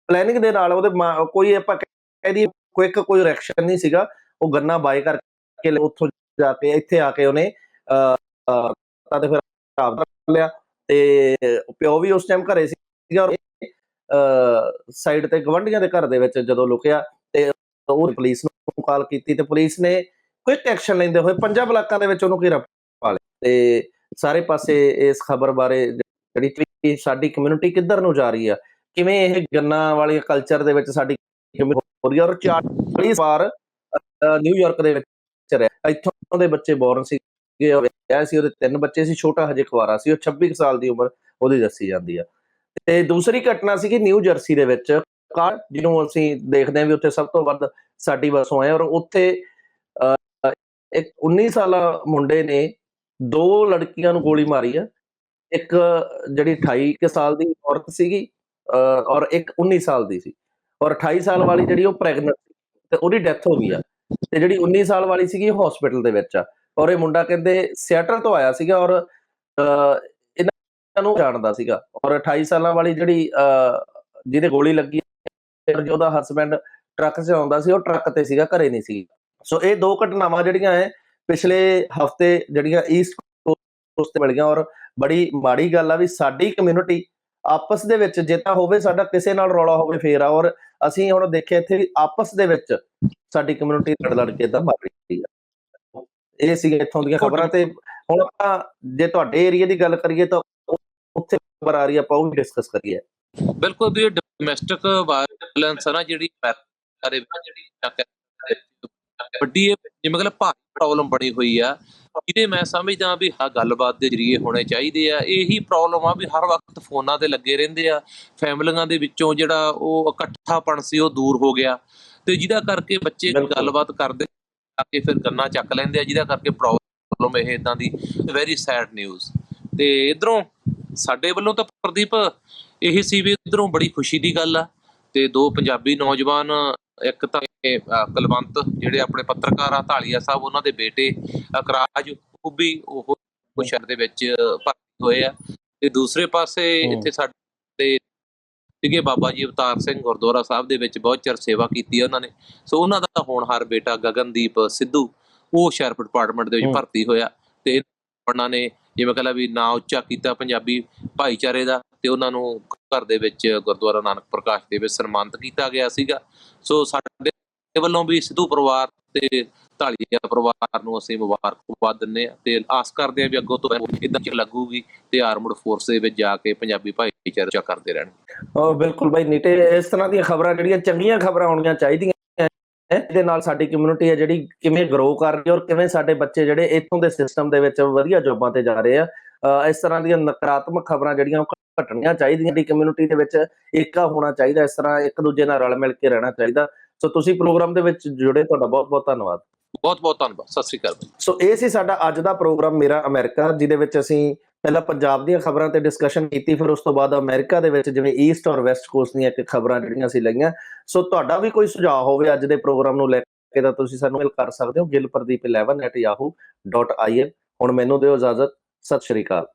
ਪਲੈਨਿੰਗ ਦੇ ਨਾਲ ਉਹਦੇ ਕੋਈ ਆਪਾਂ ਕਹਿ ਕੁਇਕ ਕੋਈ ਰਿਐਕਸ਼ਨ ਨਹੀਂ ਸੀਗਾ। ਉਹ ਗੰਨਾ ਬਾਏ ਕਰਕੇ ਉੱਥੋਂ ਜਾ ਕੇ ਇੱਥੇ ਆ ਕੇ ਉਹਨੇ ਤਾਂ ਤੇ ਫਿਰ ਆਪ ਲਿਆ ਤੇ ਪਿਓ ਵੀ ਉਸ ਟਾਈਮ ਘਰੇ ਸੀਗਾ ਔਰ ਸਾਈਡ ਤੇ ਗਵੰਡੀਆਂ ਦੇ ਘਰ ਦੇ ਵਿੱਚ ਜਦੋਂ ਲੁਕਿਆ ਤੇ ਉਹ ਪੁਲਿਸ ਨੂੰ ਕਾਲ ਕੀਤੀ ਤੇ ਪੁਲਿਸ ਨੇ ਕੁਇਕ ਐਕਸ਼ਨ ਲੈਂਦੇ ਹੋਏ ਪੰਜਾਂ ਬਲਾਕਾਂ ਦੇ ਵਿੱਚ ਉਹਨੂੰ ਘੇਰਾ ਪਾ ਤੇ ਸਾਰੇ ਪਾਸੇ ਇਸ ਖਬਰ ਬਾਰੇ ਜਿਹੜੀ ਸਾਡੀ ਕਮਿਊਨਿਟੀ ਕਿੱਧਰ ਨੂੰ ਜਾ ਰਹੀ ਆ? ਕਿਵੇਂ ਇਹ ਗੰਨਾ ਵਾਲੀ ਕਲਚਰ ਦੇ ਵਿੱਚ ਸਾਡੀ ਹੋ ਰਹੀ ਆ? ਔਰ 40 ਵਾਰ ਨਿਊਯਾਰਕ ਦੇ ਵਿੱਚ ਰਿਹਾ ਇੱਥੋਂ ਦੇ ਬੱਚੇ ਬੋਰਨ ਸੀਗੇ ਉਹ ਵਿਆਹ ਸੀ ਉਹਦੇ ਤਿੰਨ ਬੱਚੇ ਸੀ ਛੋਟਾ ਹਜੇ ਕੁਵਾਰਾ ਸੀ ਉਹ 26 ਕੁ ਸਾਲ ਦੀ ਉਮਰ ਉਹਦੀ ਦੱਸੀ ਜਾਂਦੀ ਆ। ਤੇ ਦੂਸਰੀ ਘਟਨਾ ਸੀਗੀ ਨਿਊ ਜਰਸੀ ਦੇ ਵਿੱਚ। ਕਾਰ ਜਿਹਨੂੰ ਅਸੀਂ ਦੇਖਦੇ ਹਾਂ ਵੀ ਉੱਥੇ ਸਭ ਤੋਂ ਵੱਧ ਸਾਡੀ ਵਸੋਂ ਹੈ ਔਰ ਉੱਥੇ ਅ, ਇੱਕ 19 ਸਾਲਾ ਮੁੰਡੇ ਨੇ ਦੋ ਲੜਕੀਆਂ ਨੂੰ ਗੋਲੀ ਮਾਰੀ ਆ। ਇੱਕ ਜਿਹੜੀ 28 ਸਾਲ ਦੀ ਔਰਤ ਸੀਗੀ ਅ, ਔਰ ਇੱਕ 19 ਸਾਲ ਦੀ ਸੀ। ਔਰ 28 ਸਾਲ ਵਾਲੀ ਜਿਹੜੀ ਉਹ ਪ੍ਰੈਗਨੈਂਟ ਤੇ ਉਹਦੀ ਡੈਥ ਹੋ ਗਈ ਆ। ਤੇ ਜਿਹੜੀ 19 ਸਾਲ ਵਾਲੀ ਸੀਗੀ ਉਹ ਹਸਪੀਟਲ ਦੇ ਵਿੱਚ ਆ। ਔਰ ਇਹ ਮੁੰਡਾ ਕਹਿੰਦੇ ਸਿਆਟਲ ਤੋਂ ਆਇਆ ਸੀਗਾ ਔਰ ਅ, ਇਹਨਾਂ ਨੂੰ ਜਾਣਦਾ ਸੀਗਾ। ਔਰ 28 ਸਾਲਾਂ ਵਾਲੀ ਜਿਹੜੀ ਅ, ਜਿਹਦੇ ਗੋਲੀ ਲੱਗੀ ਔਰ ਜੋ ਉਹਦਾ ਹਸਬੰਡ ਟਰੱਕ 'ਚ ਆਉਂਦਾ ਸੀ ਉਹ ਟਰੱਕ ਤੇ ਸੀਗਾ ਘਰੇ ਨਹੀਂ ਸੀ ਸੋ ਇਹ ਦੋ ਘਟਨਾਵਾਂ ਜਿਹੜੀਆਂ ਹੈ ਪਿਛਲੇ ਹਫ਼ਤੇ ਜਿਹੜੀਆਂ ਈਸਟ ਕੋਸਟ ਤੇ ਮਿਲੀਆਂ ਔਰ ਬੜੀ ਮਾੜੀ ਗੱਲ ਆ ਵੀ ਸਾਡੀ ਕਮਿਊਨਿਟੀ ਆਪਸ ਦੇ ਵਿੱਚ ਜੇ ਤਾਂ ਹੋਵੇ ਸਾਡਾ ਕਿਸੇ ਨਾਲ ਰੌਲਾ ਹੋਵੇ ਫੇਰ ਆ ਔਰ ਅਸੀਂ ਹੁਣ ਦੇਖਿਆ ਇੱਥੇ ਆਪਸ ਦੇ ਵਿੱਚ ਸਾਡੀ ਕਮਿਊਨਿਟੀ ਲੜ ਲੜ ਕੇ ਤਾਂ ਮਰ ਰਹੀ ਆ। ਇਹ ਸੀਗੇ ਇੱਥੋਂ ਦੀਆਂ ਖਬਰਾਂ ਤੇ ਹੁਣ ਆਪਾਂ ਜੇ ਤੁਹਾਡੇ ਏਰੀਆ ਦੀ ਗੱਲ ਕਰੀਏ ਤਾਂ ਉੱਥੇ ਖਬਰ ਆ ਰਹੀ ਆ, ਆਪਾਂ ਉਹ ਵੀ ਡਿਸਕਸ ਕਰੀਏ। ਬਿਲਕੁਲ ਵੀ ਡੋਮੈਸਟਿਕ ਵਾਇਲੈਂਸ ਹੈ ਨਾ ਜਿਹੜੀ ਅਮਰੀਕਾ ਜਿਹੜੀ ਵੱਡੀ ਇਹ ਜਿਵੇਂ ਕਿ ਭਾਰੀ ਪ੍ਰੋਬਲਮ ਬਣੀ ਹੋਈ ਆ ਇਹਦੇ ਮੈਂ ਸਮਝਦਾ ਵੀ ਹਾਂ ਗੱਲਬਾਤ ਦੇ ਜਰੀਏ ਹੋਣੇ ਚਾਹੀਦੇ ਆ। ਇਹੀ ਪ੍ਰੋਬਲਮ ਆ ਵੀ ਹਰ ਵਕਤ ਫੋਨਾਂ ਤੇ ਲੱਗੇ ਰਹਿੰਦੇ ਆ। ਫੈਮਲੀਆਂ ਦੇ ਵਿੱਚੋਂ ਜਿਹੜਾ ਉਹ ਇਕੱਠਾਪਣ ਸੀ ਉਹ ਦੂਰ ਹੋ ਗਿਆ। ਤੇ ਜਿਹਦਾ ਕਰਕੇ ਬੱਚੇ। ਗੱਲਬਾਤ ਕਰਦੇ ਆ ਕੇ ਫਿਰ ਗੰਨਾ ਚੱਕ ਲੈਂਦੇ ਆ ਜਿਹਦਾ ਕਰਕੇ ਪ੍ਰੋਬਲਮ ਇਹ ਇਦਾਂ ਦੀ ਵੈਰੀ ਸੈਡ ਨਿਊਜ਼ ਤੇ ਇਧਰੋਂ ਸਾਡੇ ਵੱਲੋਂ ਤਾਂ ਪ੍ਰਦੀਪ ਇਹ ਸੀ ਵੀ ਇਧਰੋਂ ਬੜੀ ਖੁਸ਼ੀ ਦੀ ਗੱਲ ਆ। ਤੇ ਦੋ ਪੰਜਾਬੀ ਨੌਜਵਾਨ ਇੱਕ ਤਾਂ ਕੁਲਵੰਤ ਜਿਹੜੇ ਆਪਣੇ ਪੱਤਰਕਾਰ ਆ ਢਾਲੀਆ ਸਾਹਿਬ ਉਹਨਾਂ ਦੇ ਬੇਟੇ ਅਕਰਾਜ ਉਹ ਵੀ ਉਹ ਸ਼ਹਿਰ ਦੇ ਵਿੱਚ ਭਰਤੀ ਹੋਏ ਆ ਤੇ ਦੂਸਰੇ ਪਾਸੇ। ਇੱਥੇ ਸਾਡੇ ਸੀਗੇ ਬਾਬਾ ਜੀ ਅਵਤਾਰ ਸਿੰਘ ਗੁਰਦੁਆਰਾ ਸਾਹਿਬ ਦੇ ਵਿੱਚ ਬਹੁਤ ਚਿਰ ਸੇਵਾ ਕੀਤੀ ਹੈ ਉਹਨਾਂ ਨੇ ਸੋ ਉਹਨਾਂ ਦਾ ਹੋਣਹਾਰ ਬੇਟਾ ਗਗਨਦੀਪ ਸਿੱਧੂ ਉਹ ਸ਼ਹਿਰ ਡਿਪਾਰਟਮੈਂਟ ਦੇ ਵਿੱਚ। ਭਰਤੀ ਹੋਇਆ ਤੇ ਉਹਨਾਂ ਨੇ ਜਿਵੇਂ ਕਹਿੰਦਾ ਵੀ ਨਾਂ ਉੱਚਾ ਕੀਤਾ ਪੰਜਾਬੀ ਭਾਈਚਾਰੇ ਦਾ ਤੇ ਉਹਨਾਂ ਨੂੰ ਘਰ ਦੇ ਵਿੱਚ ਗੁਰਦੁਆਰਾ ਨਾਨਕ ਪ੍ਰਕਾਸ਼ ਦੇ ਵਿੱਚ ਸਨਮਾਨਿਤ ਕੀਤਾ ਗਿਆ ਸੀਗਾ ਸੋ ਸਾਡੇ ਵੱਲੋਂ ਵੀ ਸਿੱਧੂ ਪਰਿਵਾਰ ਤੇ ਢਾਲੀਆ ਪਰਿਵਾਰ ਨੂੰ ਅਸੀਂ ਮੁਬਾਰਕਬਾਦ ਦਿੰਦੇ ਆ ਤੇ ਆਸ ਕਰਦੇ ਆ ਵੀ ਅੱਗੋਂ ਤੋਂ ਇਦਾਂ ਚ ਲੱਗੂਗੀ ਤੇ ਆਰਮਡ ਫੋਰਸ ਦੇ ਵਿੱਚ ਜਾ ਕੇ ਪੰਜਾਬੀ ਭਾਈਚਾਰਾ ਕਰਦੇ ਰਹਿਣ ਉਹ ਬਿਲਕੁਲ ਬਾਈ ਨੀਟੇ, ਇਸ ਤਰ੍ਹਾਂ ਦੀਆਂ ਖਬਰਾਂ ਜਿਹੜੀਆਂ ਚੰਗੀਆਂ ਖਬਰਾਂ ਹੋਣੀਆਂ ਚਾਹੀਦੀਆਂ ਇਹਦੇ ਨਾਲ ਸਾਡੀ ਕਮਿਊਨਿਟੀ ਹੈ ਜਿਹੜੀ ਕਿਵੇਂ ਗਰੋ ਕਰ ਰਹੀ ਹੈ ਔਰ ਕਿਵੇਂ ਸਾਡੇ ਬੱਚੇ ਜਿਹੜੇ ਇੱਥੋਂ ਦੇ ਸਿਸਟਮ ਦੇ ਵਿੱਚ ਵਧੀਆ ਜੋਬਾਂ ਤੇ ਜਾ ਰਹੇ ਆ ਇਸ ਤਰ੍ਹਾਂ ਦੀਆਂ ਨਕਾਰਾਤਮਕ ਖਬਰਾਂ ਜਿਹੜੀਆਂ ਉਹ ਘਟਣੀਆਂ ਚਾਹੀਦੀਆਂ ਸਾਡੀ ਕਮਿਊਨਿਟੀ ਦੇ ਵਿੱਚ, ਏਕਾ ਹੋਣਾ ਚਾਹੀਦਾ, ਇਸ ਤਰ੍ਹਾਂ ਇੱਕ ਦੂਜੇ ਨਾਲ ਰਲ ਮਿਲ ਕੇ ਰਹਿਣਾ ਚਾਹੀਦਾ। ਸੋ ਤੁਸੀਂ ਪ੍ਰੋਗਰਾਮ ਦੇ ਵਿੱਚ ਜੁੜੇ ਤੁਹਾਡਾ ਬਹੁਤ ਬਹੁਤ ਧੰਨਵਾਦ। ਬਹੁਤ ਬਹੁਤ ਧੰਨਵਾਦ ਸਤਿ ਸ੍ਰੀ ਅਕਾਲ। ਸੋ ਇਹ ਸੀ ਸਾਡਾ ਅੱਜ ਦਾ ਪ੍ਰੋਗਰਾਮ ਮੇਰਾ ਅਮਰੀਕਾ ਜਿਹਦੇ ਵਿੱਚ ਅਸੀਂ ਪਹਿਲਾਂ ਪੰਜਾਬ ਦੀਆਂ ਖਬਰਾਂ ਤੇ ਡਿਸਕਸ਼ਨ ਕੀਤੀ ਫਿਰ ਉਸ ਤੋਂ ਬਾਅਦ ਅਮਰੀਕਾ ਦੇ ਵਿੱਚ ਜਿਵੇਂ ਈਸਟ ਔਰ ਵੈਸਟ ਕੋਸਟ ਦੀਆਂ ਇੱਕ ਖਬਰਾਂ ਜਿਹੜੀਆਂ ਅਸੀਂ ਲਈਆਂ। ਸੋ ਤੁਹਾਡਾ ਵੀ ਕੋਈ ਸੁਝਾਅ ਹੋਵੇ ਅੱਜ ਦੇ ਪ੍ਰੋਗਰਾਮ ਨੂੰ ਲੈ ਕੇ ਤਾਂ ਤੁਸੀਂ ਸਾਨੂੰ ਮੇਲ ਕਰ ਸਕਦੇ ਹੋ। ਗਿਲਪਰਦੀਪ11@yahoo.in ਹੁਣ ਮੈਨੂੰ ਦਿਓ ਇਜਾਜ਼ਤ। ਸਤਿ ਸ਼੍ਰੀ ਅਕਾਲ।